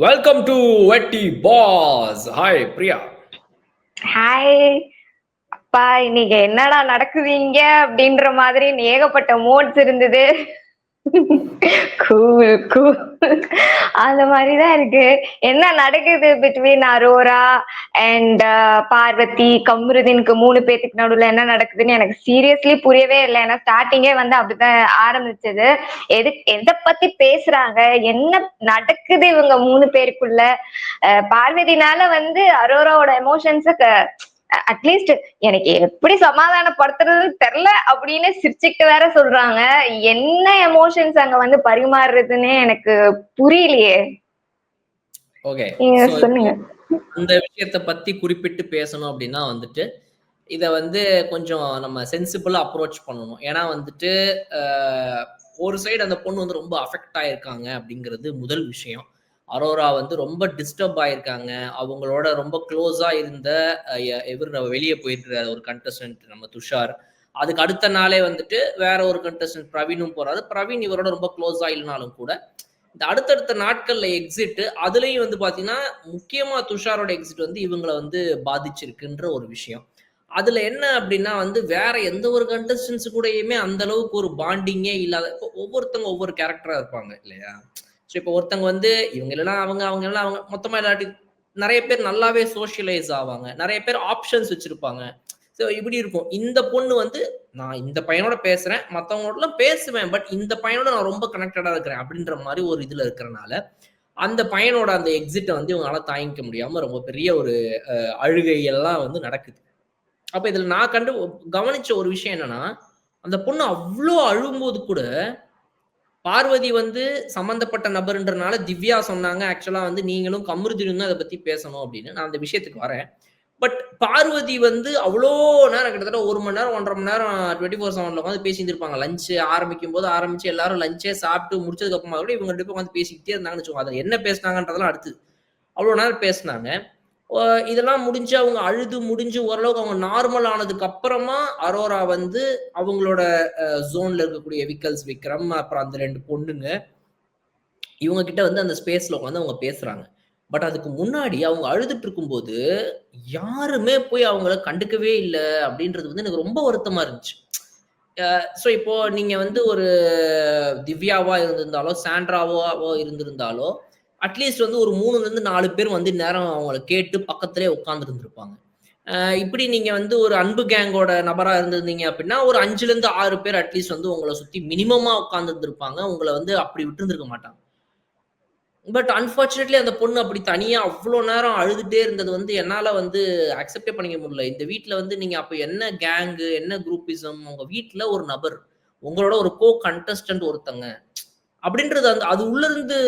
Welcome to Vetti boss hi Priya hi அப்பா இன்னைக்கு என்னடா நடக்குதுங்க அப்படின்ற மாதிரி ஏகப்பட்ட மோட்ஸ் இருந்தது. கூல் கூல் அந்த மாதிரிதான் இருக்கு. என்ன நடக்குது பிட்வீன் அரோரா அண்ட் பார்வதி கம்ருதீனுக்கு மூணு பேத்துக்கு நடுவுல என்ன நடக்குதுன்னு எனக்கு சீரியஸ்லி புரியவே இல்லை. ஏன்னா ஸ்டார்டிங்கே வந்து அப்படிதான் ஆரம்பிச்சது. எது எதை பத்தி பேசுறாங்க? என்ன நடக்குது இவங்க மூணு பேருக்குள்ள? அஹ் பார்வதினால வந்து அரோராவோட எமோஷன்ஸ அட்லீஸ்ட் எனக்கு எப்படி சமாதானப்படுத்துறதுன்னு தெரியல அப்படின்னு சிரிச்சுக்கிட்டு வேற சொல்றாங்க. என்ன எமோஷன்ஸ் அங்க வந்து பரிமாறுறதுன்னு எனக்கு புரியலையே. ஓகே சொல்லுங்க. இந்த விஷயத்தை பத்தி குறிப்பிட்டு பேசணும் அப்படின்னா வந்துட்டு இதை வந்து கொஞ்சம் நம்ம சென்சிபிளா அப்ரோச் பண்ணணும். ஏன்னா வந்துட்டு ஒரு சைடு அந்த பொண்ணு வந்து ரொம்ப அஃபெக்ட் ஆயிருக்காங்க அப்படிங்கிறது முதல் விஷயம். அரோரா வந்து ரொம்ப டிஸ்டர்ப் ஆயிருக்காங்க. அவங்களோட ரொம்ப க்ளோஸா இருந்த அஹ், இவர் வெளியே போயிருக்கிறார் ஒரு கண்டஸ்டன்ட் நம்ம துஷார். அதுக்கு அடுத்த நாளே வந்துட்டு வேற ஒரு கண்டஸ்டன்ட் பிரவீனும் போறாரு. பிரவீன் இவரோட ரொம்ப க்ளோஸா இல்லைனாலும் கூட இந்த அடுத்தடுத்த நாட்கள்ல எக்ஸிட் அதுலயும் வந்து பாத்தீங்கன்னா முக்கியமா துஷாரோட எக்ஸிட் வந்து இவங்களை வந்து பாதிச்சிருக்குன்ற ஒரு விஷயம். அதுல என்ன அப்படின்னா வந்து வேற எந்த ஒரு கண்டஸ்டன்ஸ் கூடயுமே அந்த அளவுக்கு ஒரு பாண்டிங்கே இல்லாத ஒவ்வொருத்தவங்க ஒவ்வொரு கேரக்டரா இருப்பாங்க இல்லையா? ஸோ இப்போ ஒருத்தவங்க வந்து இவங்க எல்லாம் அவங்க அவங்க எல்லாம் அவங்க மொத்தமா இல்லாட்டி நிறைய பேர் நல்லாவே சோஷியலைஸ் ஆவாங்க. நிறைய பேர் ஆப்ஷன்ஸ் வச்சிருப்பாங்க. ஸோ இப்படி இருக்கும். இந்த பொண்ணு வந்து நான் இந்த பையனோட பேசுறேன் மற்றவங்களோடலாம் பேசுவேன் பட் இந்த பையனோட நான் ரொம்ப கனெக்டடா இருக்கிறேன் அப்படின்ற மாதிரி ஒரு இதுல இருக்கிறனால அந்த பையனோட அந்த எக்ஸிட்டை வந்து இவங்களால தாங்கிக்க முடியாம ரொம்ப பெரிய ஒரு அழுகையெல்லாம் அழுகை எல்லாம் வந்து நடக்குது. அப்ப இதுல நான் கண்டு கவனிச்ச ஒரு விஷயம் என்னன்னா அந்த பொண்ணு அவ்வளோ அழும்போது கூட பார்வதி வந்து சம்பந்தப்பட்ட நபர்ன்றனால திவ்யா சொன்னாங்க. ஆக்சுவலா வந்து நீங்களும் கமருதினும் தான் அதை பத்தி பேசணும் அப்படின்னு. நான் அந்த விஷயத்துக்கு வரேன். பட் பார்வதி வந்து அவ்வளோ நேரம் கிட்டத்தட்ட ஒரு மணி நேரம் ஒன்றரை மணி நேரம் டுவெண்ட்டி ஃபோர் செவன்ல உட்காந்து பேசியிருப்பாங்க லஞ்சு லஞ்ச் ஆரம்பிக்கும் போது ஆரம்பிச்சு எல்லாரும் லஞ்சே சாப்பிட்டு முடிச்சதுக்கு அப்புறமா கூட இவங்க ரெண்டு பேரும் உட்காந்து பேசிக்கிட்டே இருந்தாங்கன்னு வச்சுக்கோங்க. அதில் என்ன பேசினாங்கன்றதெல்லாம் அடுத்து அவ்வளோ நேரம் பேசினாங்க. இதெல்லாம் முடிஞ்சு அவங்க அழுது முடிஞ்சு ஓரளவுக்கு அவங்க நார்மல் ஆனதுக்கு அப்புறமா அரோரா வந்து அவங்களோட ஜோன்ல இருக்கக்கூடிய விக்கல்ஸ் விக்ரம் அப்புறம் அந்த ரெண்டு பொண்ணுங்க இவங்க கிட்ட வந்து அந்த ஸ்பேஸ்ல உட்காந்து அவங்க பேசுறாங்க. பட் அதுக்கு முன்னாடி அவங்க அழுதுட்டு இருக்கும்போது யாருமே போய் அவங்கள கண்டுக்கவே இல்லை அப்படின்றது வந்து எனக்கு ரொம்ப வருத்தமா இருந்துச்சு. ஸோ இப்போ நீங்க வந்து ஒரு திவ்யாவா இருந்திருந்தாலோ சாண்ட்ராவோ இருந்திருந்தாலோ அட்லீஸ்ட் வந்து ஒரு மூணுல இருந்து நாலு பேர் வந்து நேரம் அவங்கள கேட்டு பக்கத்திலே உட்காந்துருந்துருப்பாங்க இப்படி நீங்க வந்து ஒரு அன்பு கேங்கோட நபரா இருந்திருந்தீங்க அப்படின்னா ஒரு அஞ்சுல இருந்து ஆறு பேர் அட்லீஸ்ட் வந்து உங்களை சுத்தி மினிமமா உட்காந்துருந்துருப்பாங்க உங்களை வந்து அப்படி விட்டுருந்துருக்க மாட்டாங்க. பட் அன்பார்ச்சுனேட்லி அந்த பொண்ணு அப்படி தனியா அவ்வளோ நேரம் அழுதுகிட்டே இருந்தது வந்து என்னால வந்து அக்செப்டே பண்ணிக்க முடியல. இந்த வீட்டில் வந்து நீங்க அப்ப என்ன கேங்கு என்ன குரூப்பிசம் உங்க வீட்டில் ஒரு நபர் உங்களோட ஒரு கோ கண்டஸ்டன்ட் ஒருத்தங்க அப்படின்றது அந்த அது உள்ள இருந்து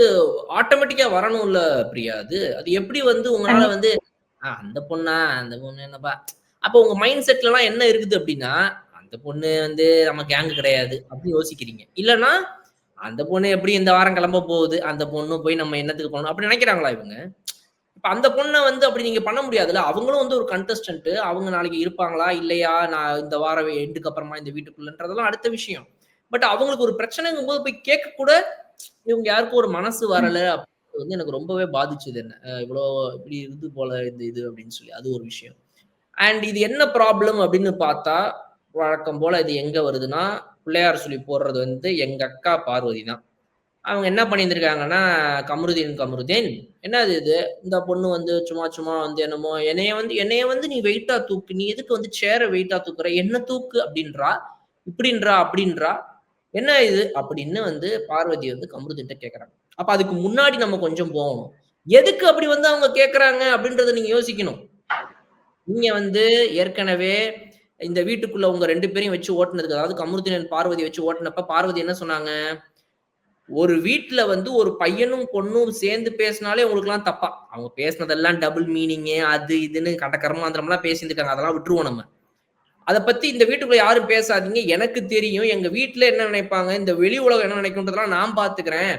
ஆட்டோமேட்டிக்கா வரணும்ல பிரியா அது? அது எப்படி வந்து உங்களால வந்து "ஆ, அந்த பொண்ணா அந்த பொண்ணு என்னப்பா? அப்போ உங்க மைண்ட் செட்ல எல்லாம் என்ன இருக்குது அப்படின்னா அந்த பொண்ணு வந்து நம்ம கேங்கு கிடையாது அப்படின்னு யோசிக்கிறீங்க. இல்லைன்னா அந்த பொண்ணு எப்படி இந்த வாரம் கிளம்ப போகுது? அந்த பொண்ணு போய் நம்ம என்னத்துக்கு போகணும்? அப்படி நினைக்கிறாங்களா இவங்க? இப்ப அந்த பொண்ணை வந்து அப்படி நீங்க பண்ண முடியாதுல்ல? அவங்களும் வந்து ஒரு கண்டஸ்டன்ட் அவங்க நாளைக்கு இருப்பாங்களா? இல்லையா? நான் இந்த வாரம் எண்டுக்கு அப்புறமா இந்த வீட்டுக்குள்ளன்றதெல்லாம் அடுத்த விஷயம். பட் அவங்களுக்கு ஒரு பிரச்சனைங்கும் போது போய் கேட்க கூட இவங்க யாருக்கும் ஒரு மனசு வரல அப்படின்றது வந்து எனக்கு ரொம்பவே பாதிச்சது என்ன. இவ்வளோ இப்படி இருந்து போல இந்த இது அப்படின்னு சொல்லி. அது ஒரு விஷயம். அண்ட் இது என்ன ப்ராப்ளம் அப்படின்னு பார்த்தா வழக்கம் போல இது எங்க வருதுன்னா பிள்ளையார் சொல்லி போடுறது வந்து எங்க அக்கா பார்வதி தான். அவங்க என்ன பண்ணியிருந்திருக்காங்கன்னா கமருதீன் கமருதீன். என்னது இது? இந்த பொண்ணு வந்து சும்மா சும்மா வந்து என்னமோ என்னைய வந்து என்னைய வந்து நீ வெயிட்டா தூக்கு நீ எதுக்கு வந்து சேர வெயிட்டா தூக்குற? என்ன தூக்கு அப்படின்றா? இப்படின்றா? அப்படின்றா? என்ன இது? அப்படின்னு வந்து பார்வதி வந்து கமருதீன்ட்ட கேட்கறாங்க அப்ப அதுக்கு முன்னாடி நம்ம கொஞ்சம் போகணும். எதுக்கு அப்படி வந்து அவங்க கேட்குறாங்க அப்படின்றத நீங்க யோசிக்கணும். நீங்க வந்து ஏற்கனவே இந்த வீட்டுக்குள்ள உங்க ரெண்டு பேரையும் வச்சு ஓட்டுனதுக்கு அதாவது கமருதினன் பார்வதி வச்சு ஓட்டினப்ப பார்வதி என்ன சொன்னாங்க? ஒரு வீட்டுல வந்து ஒரு பையனும் பொண்ணும் சேர்ந்து பேசினாலே உங்களுக்குலாம் தப்பா. அவங்க பேசினதெல்லாம் டபுள் மீனிங்கு அது இதுன்னு கண்ட கர்மாந்திரம்லாம் பேசியிருக்காங்க அதெல்லாம் விட்டுருவோம் நம்ம. அதை பத்தி இந்த வீட்டுக்குள்ள யாரும் பேசாதீங்க. எனக்கு தெரியும் எங்க வீட்டுல என்ன நினைப்பாங்க? இந்த வெளி உலகம் என்ன நினைக்கும்ன்றதெல்லாம் நான் பாத்துக்கிறேன்.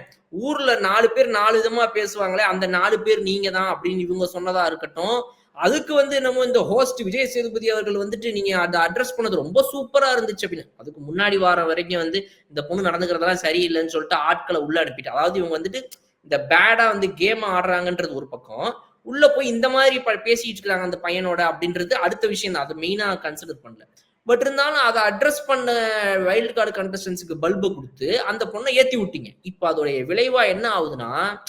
ஊர்ல நாலு பேர் நாலு விதமா பேசுவாங்களே அந்த நாலு பேர் நீங்க தான் அப்படின்னு இவங்க சொன்னதா இருக்கட்டும். அதுக்கு வந்து நம்ம இந்த ஹோஸ்ட் விஜய் சேதுபதி அவர்கள் வந்துட்டு நீங்க அதை அட்ரஸ் பண்ணது ரொம்ப சூப்பரா இருந்துச்சு அப்படின்னு. அதுக்கு முன்னாடி வாரம் வரைக்கும் வந்து இந்த பொண்ணு நடந்துக்கிறதெல்லாம் சரியில்லைன்னு சொல்லிட்டு ஆட்களை உள்ள அனுப்பிட்டு அதாவது இவங்க வந்துட்டு இந்த பேடா வந்து கேம் ஆடுறாங்கன்றது ஒரு பக்கம். உள்ள போய் இந்த மாதிரி ப- பேசிட்டு இருக்காங்க அந்த பையனோட அப்படின்றது அடுத்த விஷயம் தான். அதை மெயினா கன்சிடர் பண்ணல. பட் இருந்தாலும் அதை அட்ரஸ் பண்ண வைல்டு கார்டு கண்டஸ்டன்ஸுக்கு பல்பை கொடுத்து அந்த பொண்ணை ஏத்தி விட்டீங்க. இப்போ அதோடைய விளைவா என்ன ஆகுதுன்னா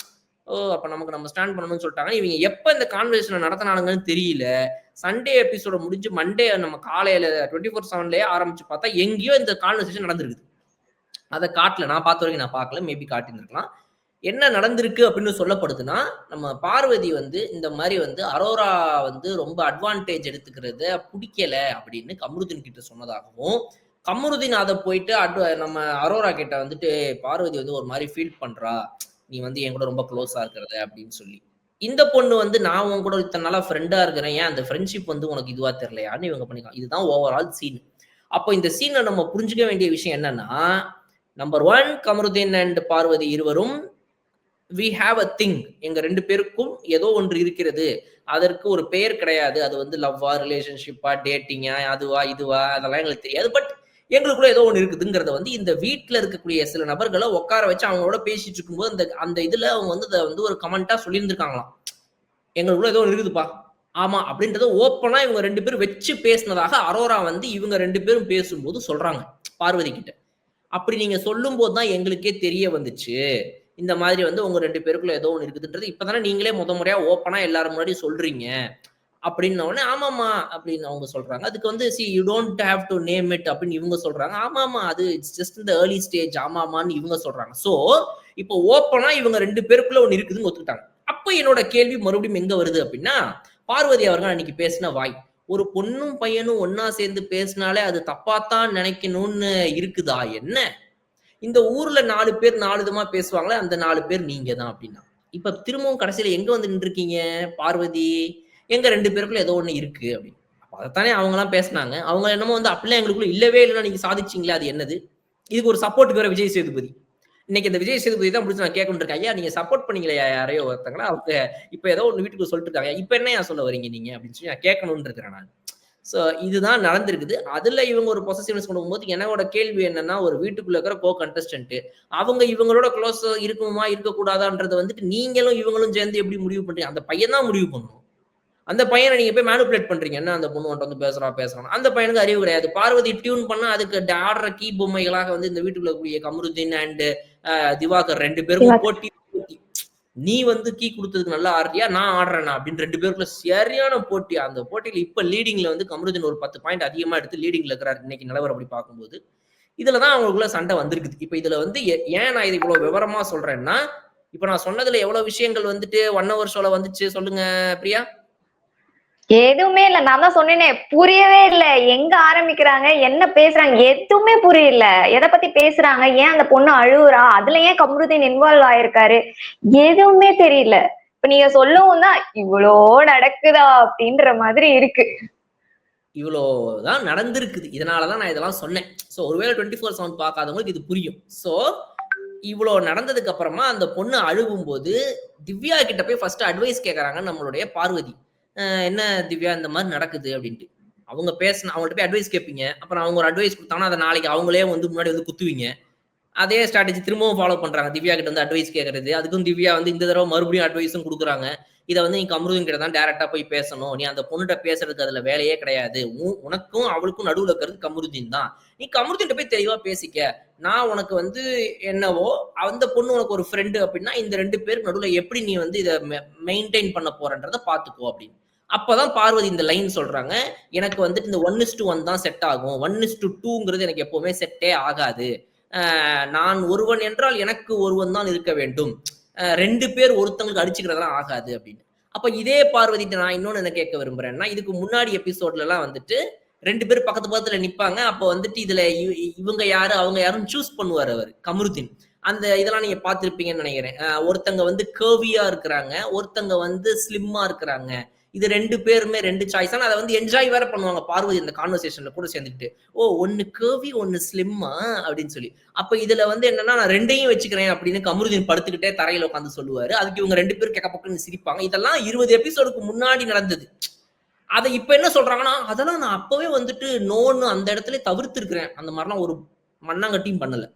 ஓ அப்ப நமக்கு நம்ம ஸ்டாண்ட் பண்ணணும்னு சொல்லிட்டாங்க. இவங்க எப்ப இந்த கான்வர்சேஷன் நடத்தினானுங்கன்னு தெரியல. சண்டே எபிசோட முடிஞ்சு மண்டே நம்ம காலையில டுவெண்ட்டி ஃபோர் செவன்லயே ஆரம்பிச்சு பார்த்தா எங்கேயோ இந்த கான்வர்சேஷன் நடந்திருக்குது. அதை காட்டல. நான் பார்த்த வரைக்கும் நான் பார்க்கல. மேபி காட்டியிருந்திருக்கலாம். என்ன நடந்திருக்கு அப்படின்னு சொல்லப்படுதுன்னா நம்ம பார்வதி வந்து இந்த மாதிரி வந்து அரோரா வந்து ரொம்ப அட்வான்டேஜ் எடுத்துக்கிறத பிடிக்கல அப்படின்னு கமருதீன் கிட்ட சொன்னதாகவும் கமருதீன் அதை போயிட்டு அட் நம்ம அரோரா கிட்ட வந்துட்டு பார்வதி வந்து ஒரு மாதிரி ஃபீல் பண்றா. நீ வந்து என் கூட ரொம்ப க்ளோஸா இருக்கிறத அப்படின்னு சொல்லி. இந்த பொண்ணு வந்து நான் உன் கூட இத்தனை நாளா ஃப்ரெண்டா இருக்கிறேன். ஏன் அந்த ஃப்ரெண்ட்ஷிப் வந்து உனக்கு இதுவா தெரியலையான்னு இவங்க பண்ணிக்கலாம். இதுதான் ஓவரால் சீன் அப்போ இந்த சீனை நம்ம புரிஞ்சுக்க வேண்டிய விஷயம் என்னன்னா number one Kamrudeen and Parvathi இருவரும் வி ஹாவ் அ திங் எங்க ரெண்டு பேருக்கும் ஏதோ ஒன்று இருக்கிறது. அதற்கு ஒரு பெயர் கிடையாது. அது வந்து லவ்வா ரிலேஷன்ஷிப்பா டேட்டிங்கா அதுவா இதுவா அதெல்லாம் எங்களுக்கு தெரியாது. பட் எங்களுக்குள்ள ஏதோ ஒன்று இருக்குதுங்கிறத வந்து இந்த வீட்டில் இருக்கக்கூடிய சில நபர்களை உட்கார வச்சு அவங்களோட பேசிட்டு இருக்கும்போது அந்த அந்த இதுல அவங்க வந்து அதை வந்து ஒரு கமெண்டா சொல்லியிருந்திருக்காங்களாம். எங்களுக்குள்ள ஏதோ ஒன்று இருக்குதுப்பா. ஆமா அப்படின்றத ஓப்பனா இவங்க ரெண்டு பேரும் வச்சு பேசினதாக அரோரா வந்து இவங்க ரெண்டு பேரும் பேசும்போது சொல்றாங்க. பார்வதி கிட்ட. அப்படி நீங்க சொல்லும் போது தான் எங்களுக்கே தெரிய வந்துச்சு. இந்த மாதிரி வந்து உங்க ரெண்டு பேருக்குள்ள ஏதோ ஒன்று இருக்குதுன்றது இப்பதானே நீங்களே முத முறையா ஓப்பனா எல்லாரும் முன்னாடி சொல்றீங்க. அப்படின்ன ஆமாம்மா ஆமாமா அப்படின்னு அவங்க சொல்றாங்க. அதுக்கு வந்து see you don't have to name it அப்படின்னு இவங்க சொல்றாங்க. ஆமாமா அது இட்ஸ் ஜஸ்ட் இந்த ஏர்லி ஸ்டேஜ் ஆமாமான்னு இவங்க சொல்றாங்க. சோ இப்போ ஓப்பனா இவங்க ரெண்டு பேருக்குள்ள ஒன்று இருக்குதுன்னு ஒத்துக்கிட்டாங்க. அப்ப என்னோட கேள்வி மறுபடியும் எங்க வருது அப்படின்னா பார்வதி அவர்கள் அன்னைக்கு பேசின வாய். ஒரு பொண்ணும் பையனும் ஒன்னா சேர்ந்து பேசினாலே அது தப்பாத்தான் நினைக்கணும்னு இருக்குதா? என்ன? இந்த ஊர்ல நாலு பேர் நாலு விதமா பேசுவாங்களே அந்த நாலு பேர் நீங்க தான் அப்படின்னா. இப்ப திரும்பவும் கடைசியில எங்க வந்து நின்றுருக்கீங்க? பார்வதி எங்க ரெண்டு பேருக்குள்ள ஏதோ ஒண்ணு இருக்கு அப்படின்னு. அப்ப அதைத்தானே அவங்க எல்லாம் பேசினாங்க. அவங்க என்னமோ வந்து அப்படிலாம் எங்களுக்குள்ள இல்லவே இல்லைன்னா நீங்க சாதிச்சிங்களா அது என்னது? இதுக்கு ஒரு சப்போர்ட் வேற விஜய் சேதுபதி. இன்னைக்கு இந்த விஜய் சேதுபதி தான் பிடிச்சி நான் கேட்கணும் ஐயா நீங்க சப்போர்ட் பண்ணீங்களே யாரையோ ஒருத்தங்களா? அவங்க இப்ப ஏதோ ஒன்று வீட்டுக்கு சொல்லிட்டு இருக்காங்க. இப்ப என்ன ஏன் சொல்ல வரீங்க நீங்க அப்படின்னு சொல்லி நான் கேட்கணும்னு இருக்கிறேன் நான். ஸோ இதுதான் நடந்திருக்குது. அதுல இவங்க ஒரு பொசசிவ்னஸ் கொண்டு போகும்போது என்னோட கேள்வி என்னன்னா ஒரு வீட்டுக்குள்ள இருக்கிற கோ கண்டஸ்டன்ட் அவங்க இவங்களோட க்ளோஸ் இருக்குமா இருக்கக்கூடாதான்றதை வந்துட்டு நீங்களும் இவங்களும் சேர்ந்து எப்படி முடிவு பண்றீங்க? அந்த பையன் தான் முடிவு பண்ணணும். அந்த பையனை நீங்க போய் மேனுப்புலேட் பண்றீங்க. என்ன அந்த பொண்ணு வந்து பேசுறா பேசுறான் அந்த பையனுக்கு அறிவு கிடையாது. பார்வதி டியூன் பண்ணா அதுக்கு ஆடுற கீ பொம்மைகளாக வந்து இந்த வீட்டுக்குள்ள கூடிய கமருதீன் அண்ட் திவாகர் ரெண்டு பேருக்கும் போட்டி நீ வந்து கீ கொடுத்ததுக்கு நல்லா ஆடுறியா? நான் ஆடுறேனா? அப்படின்னு ரெண்டு பேருக்குள்ள சரியான போட்டி. அந்த போட்டியில் இப்போ லீடிங்ல வந்து கமருதீன் ஒரு பத்து பாயிண்ட் அதிகமா எடுத்து லீடிங்ல இருக்கிறார். இன்னைக்கு நிலவரம் அப்படி பார்க்கும்போது. இதுலதான் அவங்களுக்குள்ள சண்டை வந்திருக்குது. இப்போ இதுல வந்து ஏ- ஏன் நான் இது இவ்வளவு விவரமா சொல்றேன்னா இப்போ நான் சொன்னதுல எவ்வளவு விஷயங்கள் வந்துட்டு ஒன் ஹவர் ஷோல வந்துச்சு. சொல்லுங்க பிரியா. எதுவுமே இல்ல. நான் தான் சொன்னேனே புரியவே இல்ல. எங்க ஆரம்பிக்கிறாங்க? என்ன பேசுறாங்க? எதுவுமே புரியல. எதை பத்தி பேசுறாங்க? ஏன் அந்த பொண்ணு அழுகுறா அதுல ஏன் கமருதீன் இன்வால்வ் ஆயிருக்காரு? எதுவுமே தெரியல. இப்ப நீங்க சொல்லவும் தான் இவ்வளோ நடக்குதா அப்படின்ற மாதிரி இருக்கு. இவ்வளோதான் நடந்திருக்குது. இதனாலதான் நான் இதெல்லாம் சொன்னேன். ஸோ ஒருவேளை டுவெண்ட்டி ஃபோர் செவன் பார்க்காதவங்களுக்கு இது புரியும். ஸோ இவ்வளோ நடந்ததுக்கு அப்புறமா அந்த பொண்ணு அழுகும் போது திவ்யா கிட்ட போய் ஃபர்ஸ்ட் அட்வைஸ் கேட்கறாங்க நம்மளுடைய பார்வதி. என்ன திவ்யா இந்த மாதிரி நடக்குது அப்படின்ட்டு. அவங்க பேசின அவங்கள்ட்ட போய் அட்வைஸ் கேட்பீங்க அப்புறம் அவங்க ஒரு அட்வைஸ் கொடுத்தாங்கன்னா அதை நாளைக்கு அவங்களே வந்து முன்னாடி வந்து குத்துவீங்க. அதே ஸ்ட்ராட்டஜி திரும்பவும் ஃபாலோ பண்றாங்க. திவ்யா கிட்ட வந்து அட்வைஸ் கேட்கறது அதுக்கும் திவ்யா வந்து இந்த தடவை மறுபடியும் அட்வைஸும் கொடுக்குறாங்க. இதை வந்து நீ அமிர்தம் கிட்ட தான் டேரக்டா போய் பேசணும். நீ அந்த பொண்ணுகிட்ட பேசுறதுக்கு அதுல வேலையே கிடையாது. உன் உனக்கும் அவளுக்கும் நடுவில் இருக்கிறது கமருதீன் தான். நீ கமருதீன் போய் தெளிவா பேசிக்க. நான் உனக்கு வந்து என்னவோ அந்த பொண்ணு உனக்கு ஒரு ஃப்ரெண்டு அப்படின்னா இந்த ரெண்டு பேருக்கு நடுவில் எப்படி நீ வந்து இதை மெயின்டைன் பண்ண போறன்றதை பாத்துக்கோ அப்படின்னு. அப்பதான் பார்வதி இந்த லைன் சொல்றாங்க. எனக்கு வந்துட்டு இந்த ஒன் இஸ் டூ ஒன் தான் செட் ஆகும். ஒன் இஸ் டூ டூங்கிறது எனக்கு எப்பவுமே செட்டே ஆகாது. நான் ஒருவன் என்றால் எனக்கு ஒருவன் தான் இருக்க வேண்டும். ரெண்டு பேர் ஒருத்தங்களுக்கு அடிச்சுக்கிறதெல்லாம் ஆகாது அப்படின்னு. அப்ப இதே பார்வதி நான் இன்னொன்னு என்ன கேட்க விரும்புறேன்னா இதுக்கு முன்னாடி எபிசோட்லலாம் வந்துட்டு ரெண்டு பேர் பக்கத்து பக்கத்துல நிப்பாங்க. அப்ப வந்துட்டு இதுல இவ- இவங்க யாரு அவங்க யாரும் சூஸ் பண்ணுவார் அவர் கமருதீன். அந்த இதெல்லாம் நீங்க பார்த்துருப்பீங்கன்னு நினைக்கிறேன். ஒருத்தங்க வந்து கேவியா இருக்கிறாங்க ஒருத்தங்க வந்து ஸ்லிம்மா இருக்கிறாங்க. இது ரெண்டு பேருமே ரெண்டு சாய்ஸ் ஆனால் அதை வந்து என்ஜாய் வேற பண்ணுவாங்க. பார்வதி இந்த கான்வர்சேஷன்ல கூட சேர்ந்துக்கிட்டு ஓ ஒன்னு கேவி ஒன்னு ஸ்லிம்மா அப்படின்னு சொல்லி. அப்ப இதுல வந்து என்னன்னா நான் ரெண்டையும் வச்சுக்கிறேன் அப்படின்னு கமருதீன் படுத்துக்கிட்டே தரையில உட்காந்து சொல்லுவாரு. அதுக்கு இவங்க ரெண்டு பேரும் கேட்க பக்கம் சிரிப்பாங்க. இதெல்லாம் இருபது எபிசோடுக்கு முன்னாடி நடந்தது. அதை இப்ப என்ன சொல்றாங்கன்னா அதெல்லாம் நான் அப்பவே வந்துட்டு நோன்னு அந்த இடத்துல தவிர்த்திருக்கிறேன். அந்த மாதிரிலாம் ஒரு மண்ணாங்கட்டியும் பண்ணல.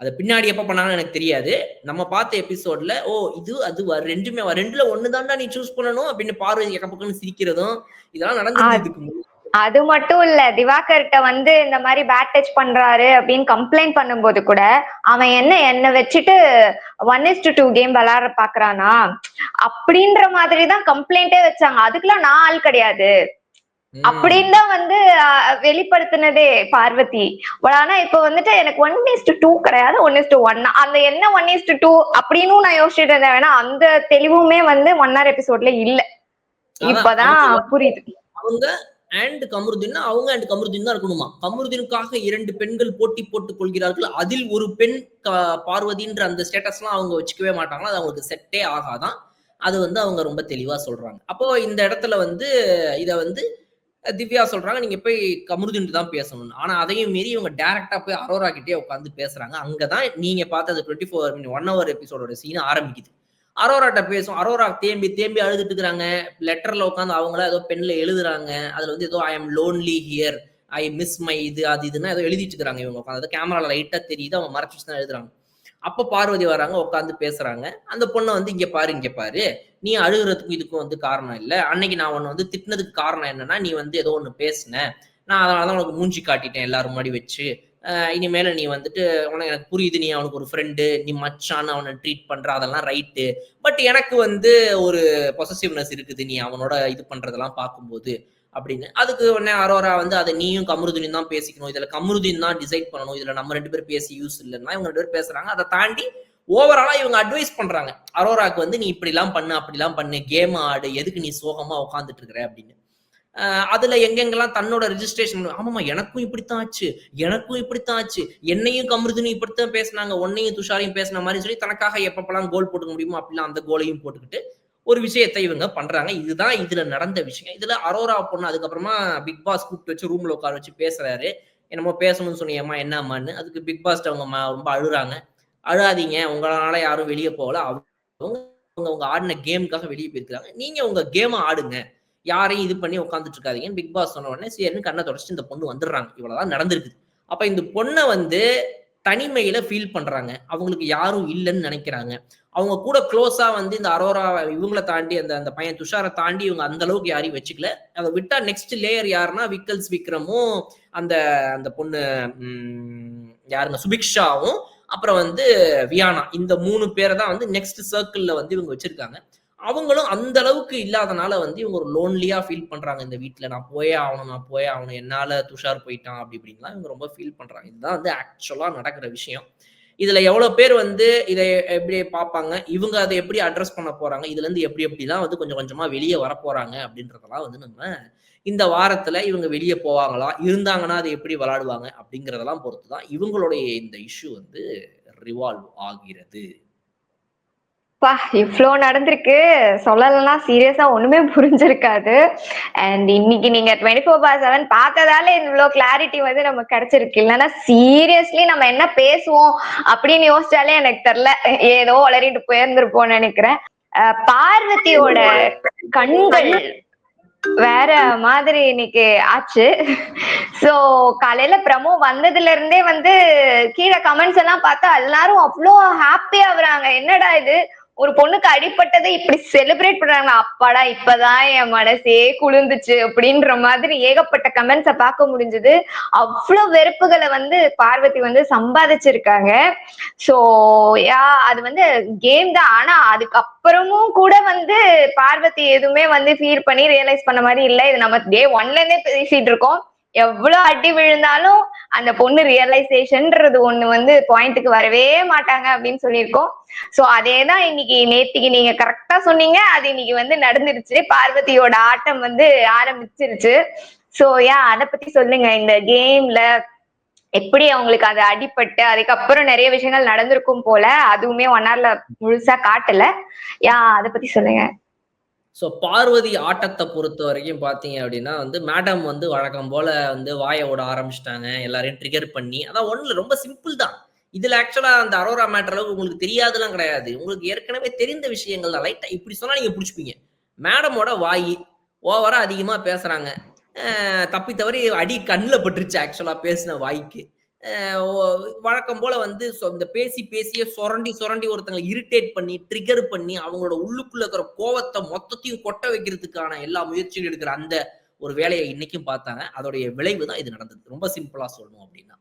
அது பின்னாடி எப்ப பண்ணாங்கன்னு எனக்கு தெரியாது நம்ம பார்த்த எபிசோட்ல ஓ இது அது ரெண்டுமே ரெண்டுல ஒண்ணு தான்டா நீ சூஸ் பண்ணணும் அப்படின்னு பார்வதி எக்கப்பக்கன்னு சிரிக்கிறதும் இதெல்லாம் முன்னாடி. அது மட்டும் இல்ல திவாகர்கிட்ட வந்து இந்த மாதிரி பேட் டச் பண்றாரு அப்படின்னு கம்ப்ளைண்ட் பண்ணும்போது கூட அவன் என்ன என்ன வச்சுட்டு one is to two game விளையாட பாக்குறானா அப்படின்ற மாதிரி தான் கம்ப்ளைண்டே வச்சாங்க அதுக்கெல்லாம் நான் ஆள் கிடையாது. அப்படின்னு தான் வந்து வெளிப்படுத்தினதே பார்வதி. ஆனா இப்ப வந்துட்டு எனக்கு ஒன் இஸ் டு கிடையாது ஒன் இஸ் டு ஒன் அந்த என்ன ஒன் இஸ் டு அப்படின்னு நான் யோசிச்சுட்டு இருந்தேன். வேணா அந்த தெளிவுமே வந்து ஒன் ஆர் எபிசோட்ல இல்ல. இப்பதான் புரியுது. அவங்க அண்ட் கமருதீன் அவங்க அண்ட் கமருதீன் தான் இருக்கணுமா? கமருதீனுக்காக இரண்டு பெண்கள் போட்டி போட்டுக் கொள்கிறார்கள். அதில் ஒரு பெண் பார்வதின்ற அந்த ஸ்டேட்டஸ்லாம் அவங்க வச்சுக்கவே மாட்டாங்களா? அது அவங்களுக்கு செட்டே ஆகாதான். அது வந்து அவங்க ரொம்ப தெளிவா சொல்றாங்க. அப்போ இந்த இடத்துல வந்து இத வந்து திவ்யா சொல்றாங்க நீங்க போய் கமருதுன்ட்டு தான் பேசணும் ஆனா அதையும் மீறி இவங்க டேரக்டா போய் அரோரா கிட்டே உட்காந்து பேசுறாங்க. அங்கதான் நீங்க பார்த்தது டுவெண்ட்டி ஃபோர் ஒன் ஹவர் எபிசோடோட சீன் ஆரம்பிக்குது. அரோராட்ட பேசும். அரோரா தேம்பி தேம்பி அழுதுட்டு இருக்கிறாங்க. லெட்டர்ல உட்காந்து அவங்கள ஏதோ பெண்ல எழுதுறாங்க. அதுல வந்து ஏதோ I am lonely here I miss my இது அது இதுன்னா ஏதோ எழுதிட்டு இருக்கிறாங்க இவங்க உட்காந்து கேமரால லைட்டா தெரியுது. அவங்க மறைச்சிட்டு தான் எழுதுறாங்க. அப்ப பார்வதி வராங்க உட்காந்து பேசுறாங்க. அந்த பொண்ணை வந்து இங்க பாரு இங்க பாரு. நீ அழுகுறதுக்கும் இதுக்கும் வந்து காரணம் இல்ல. அன்னைக்கு நான் உன்னை வந்து திட்டினதுக்கு காரணம் என்னன்னா நீ வந்து ஏதோ ஒண்ணு பேசின. நான் அதனாலதான் உனக்கு மூஞ்சி காட்டிட்டேன் எல்லாரும் முன்னாடி வச்சு. இனிமேல நீ வந்துட்டு உனக்கு எனக்கு புரியுது. நீ அவனுக்கு ஒரு ஃப்ரெண்டு நீ மச்சான்னு அவனை ட்ரீட் பண்ற அதெல்லாம் ரைட்டு பட் எனக்கு வந்து ஒரு பொசசிவ்னஸ் இருக்குது. நீ அவனோட இது பண்றதெல்லாம் பார்க்கும்போது. அப்படின்னு. அதுக்கு உடனே அரோரா வந்து அதை நீயும் கமருதீன் தான் பேசிக்கணும். இதுல கமருதீன் தான் டிசைட் பண்ணணும். இதுல நம்ம ரெண்டு பேரும் பேசி யூஸ் இல்லைன்னா இவங்க ரெண்டு பேர் பேசுறாங்க. அதை தாண்டி ஓவராலா இவங்க அட்வைஸ் பண்றாங்க. அரோராக்கு வந்து நீ இப்படிலாம் பண்ணு அப்படிலாம் பண்ணு. கேம் ஆடு. எதுக்கு நீ சோகமா உட்காந்துட்டு இருக்கிற? அப்படின்னு. அதுல எங்கெங்கெல்லாம் தன்னோட ரிஜிஸ்ட்ரேஷன் ஆமாமா எனக்கும் இப்படித்தான் ஆச்சு. எனக்கும் இப்படித்தான் ஆச்சு. என்னையும் கமருதினும் இப்படித்தான் பேசினாங்க. உன்னையும் துஷாரையும் பேசின மாதிரி சொல்லி தனக்காக எப்பப்பெல்லாம் கோல் போட்டுக்க முடியுமோ அப்படிலாம் அந்த கோலையும் போட்டுக்கிட்டு ஒரு விஷயத்தை இவங்க பண்றாங்க. இதுதான் இதுல நடந்த விஷயம். இதுல அரோரா பொண்ணு அதுக்கப்புறமா பிக் பாஸ் கூப்பிட்டு வச்சு ரூம்ல உட்கார வச்சு பேசுறாரு. என்னமோ பேசணும்னு சொன்னியம்மா என்னம்மான்னு. அதுக்கு பிக் பாஸ்ட் அவங்க ரொம்ப அழுறாங்க. அழாதீங்க. உங்களால யாரும் வெளியே போகல. அவங்க அவங்க அவங்க ஆடின கேமுக்காக வெளியே போயிருக்காங்க நீங்க உங்க கேமை ஆடுங்க. யாரையும் இது பண்ணி உட்காந்துட்டு இருக்காதீங்கன்னு பிக் பாஸ் சொன்ன உடனே சரின்னு கண்ணை தொடச்சிட்டு இந்த பொண்ணு வந்துடுறாங்க. இவ்வளவுதான் நடந்திருக்குது. அப்ப இந்த பொண்ணை வந்து தனிமையில ஃபீல் பண்றாங்க. அவங்களுக்கு யாரும் இல்லைன்னு நினைக்கிறாங்க. அவங்க கூட க்ளோஸா வந்து இந்த அரோரா இவங்கள தாண்டி அந்த அந்த பையன் துஷாரை தாண்டி இவங்க அந்த அளவுக்கு யாரையும் வச்சுக்கல. அதை விட்டா நெக்ஸ்ட் லேயர் யாருன்னா விக்கல்ஸ் விக்ரமும் அந்த அந்த பொண்ணு யாருங்க? சுபிக்ஷாவும் அப்புறம் வந்து வியானா. இந்த மூணு பேரை தான் வந்து நெக்ஸ்ட் சர்க்கிள்ல வந்து இவங்க வச்சிருக்காங்க. அவங்களும் அந்த அளவுக்கு இல்லாதனால வந்து இவங்க ஒரு லோன்லியா ஃபீல் பண்றாங்க. இந்த வீட்டில் நான் போயே ஆகணும் நான் போயே ஆகணும் என்னால துஷார் போயிட்டான் அப்படி இப்படின்லாம் இவங்க ரொம்ப ஃபீல் பண்றாங்க. இதுதான் வந்து ஆக்சுவலா நடக்கிற விஷயம். இதுல எவ்வளவு பேர் வந்து இதை எப்படி பார்ப்பாங்க? இவங்க அதை எப்படி அட்ரஸ் பண்ண போறாங்க? இதுல இருந்து எப்படி எப்படிலாம் வந்து கொஞ்சம் கொஞ்சமா வெளியே வர போறாங்க அப்படின்றதெல்லாம் வந்து நம்ம இந்த வாரத்துல இவங்க வெளியே போவாங்களா? இருந்தாங்கன்னா அதை எப்படி விளாடுவாங்க அப்படிங்கறதெல்லாம் பொறுத்து தான் இவங்களுடைய இந்த இஷ்யூ வந்து ரிவால்வ் ஆகிறது. பா இவ்ளோ நடந்திருக்கு. சொல்லலன்னா சீரியஸா ஒண்ணுமே புரிஞ்சிருக்காது. அண்ட் இன்னைக்கு நீங்க டுவெண்ட்டி ஃபோர் பார் செவன் பார்த்ததால இவ்வளோ கிளாரிட்டி வந்து நமக்கு கிடைச்சிருக்கு. இல்லைன்னா சீரியஸ்லி நம்ம என்ன பேசுவோம் அப்படின்னு யோசிச்சாலே எனக்கு தெரியல. ஏதோ வளரிட்டு போயிருந்திருப்போம்னு நினைக்கிறேன். பார்வதியோட கண்கள் வேற மாதிரி இன்னைக்கு ஆச்சு. சோ காலையில பிரமோ வந்ததுல இருந்தே வந்து கீழே கமெண்ட்ஸ் எல்லாம் பார்த்தா எல்லாரும் அவ்வளோ ஹாப்பி ஆகுறாங்க. என்னடா இது? ஒரு பொண்ணுக்கு அடிப்பட்டதை இப்படி செலிப்ரேட் பண்றாங்க. அப்பாடா இப்பதான் என் மனசே குளிர்ந்துச்சு அப்படின்ற மாதிரி ஏகப்பட்ட கமெண்ட்ஸ பார்க்க முடிஞ்சது. அவ்வளவு வெறுப்புகளை வந்து பார்வதி வந்து சம்பாதிச்சிருக்காங்க. சோ யா அது வந்து கேம் தான். ஆனா அதுக்கப்புறமும் கூட வந்து பார்வதி எதுவுமே வந்து ஃபீல் பண்ணி ரியலைஸ் பண்ண மாதிரி இல்லை. இது நம்ம டே ஒன்ல இருந்தே பேசிட்டு இருக்கோம். எவ்வளவு அடி விழுந்தாலும் அந்த பொண்ணு ரியலைசேஷன்ன்றது ஒண்ணு வந்து பாயிண்ட்டுக்கு வரவே மாட்டாங்க அப்படின்னு சொல்லியிருக்கோம். சோ அதேதான் இன்னைக்கு நேத்திக்கு நீங்க கரெக்டா சொன்னீங்க. அது இன்னைக்கு வந்து நடந்துருச்சு. பார்வதியோட ஆட்டம் வந்து ஆரம்பிச்சிருச்சு. சோ யா அத பத்தி சொல்லுங்க. இந்த கேம்ல எப்படி அவங்களுக்கு அது அடிபட்டு அதுக்கப்புறம் நிறைய விஷயங்கள் நடந்திருக்கும் போல அதுவுமே ஒன் ஹவர்ல முழுசா காட்டல. யா அத பத்தி சொல்லுங்க. ஸோ பார்வதி ஆட்டத்தை பொறுத்த வரைக்கும் பார்த்தீங்க அப்படின்னா வந்து மேடம் வந்து வழக்கம் போல வந்து வாயை விட ஆரம்பிச்சிட்டாங்க. எல்லாரையும் ட்ரிகர் பண்ணி. அதான் ஒன்றும் ரொம்ப சிம்பிள் தான். இதில் ஆக்சுவலாக அந்த அரோரா மேட்டர் அளவுக்கு உங்களுக்கு தெரியாதுலாம் கிடையாது. உங்களுக்கு ஏற்கனவே தெரிந்த விஷயங்கள் தான். லைட்டாக இப்படி சொன்னால் நீங்கள் பிடிச்சிப்பீங்க. மேடமோட வாய் ஓவராக அதிகமாக பேசுகிறாங்க தப்பி தவறி அடி கண்ணில் பட்டுருச்சு ஆக்சுவலாக பேசின வாய்க்கு. வழக்கம் போல வந்து சொ- இந்த பேசி பேசியே சுரண்டி சுரண்டி ஒருத்தங்களை இரிட்டேட் பண்ணி ட்ரிகர் பண்ணி அவங்களோட உள்ளுக்குள்ள இருக்கிற கோவத்தை மொத்தத்தையும் கொட்ட வைக்கிறதுக்கான எல்லா முயற்சியும் எடுக்கிற அந்த ஒரு வேலையை இன்னைக்கும் பார்த்தாங்க. அதோடைய விளைவு தான் இது நடந்தது. ரொம்ப சிம்பிளா சொல்லணும் அப்படின்னா.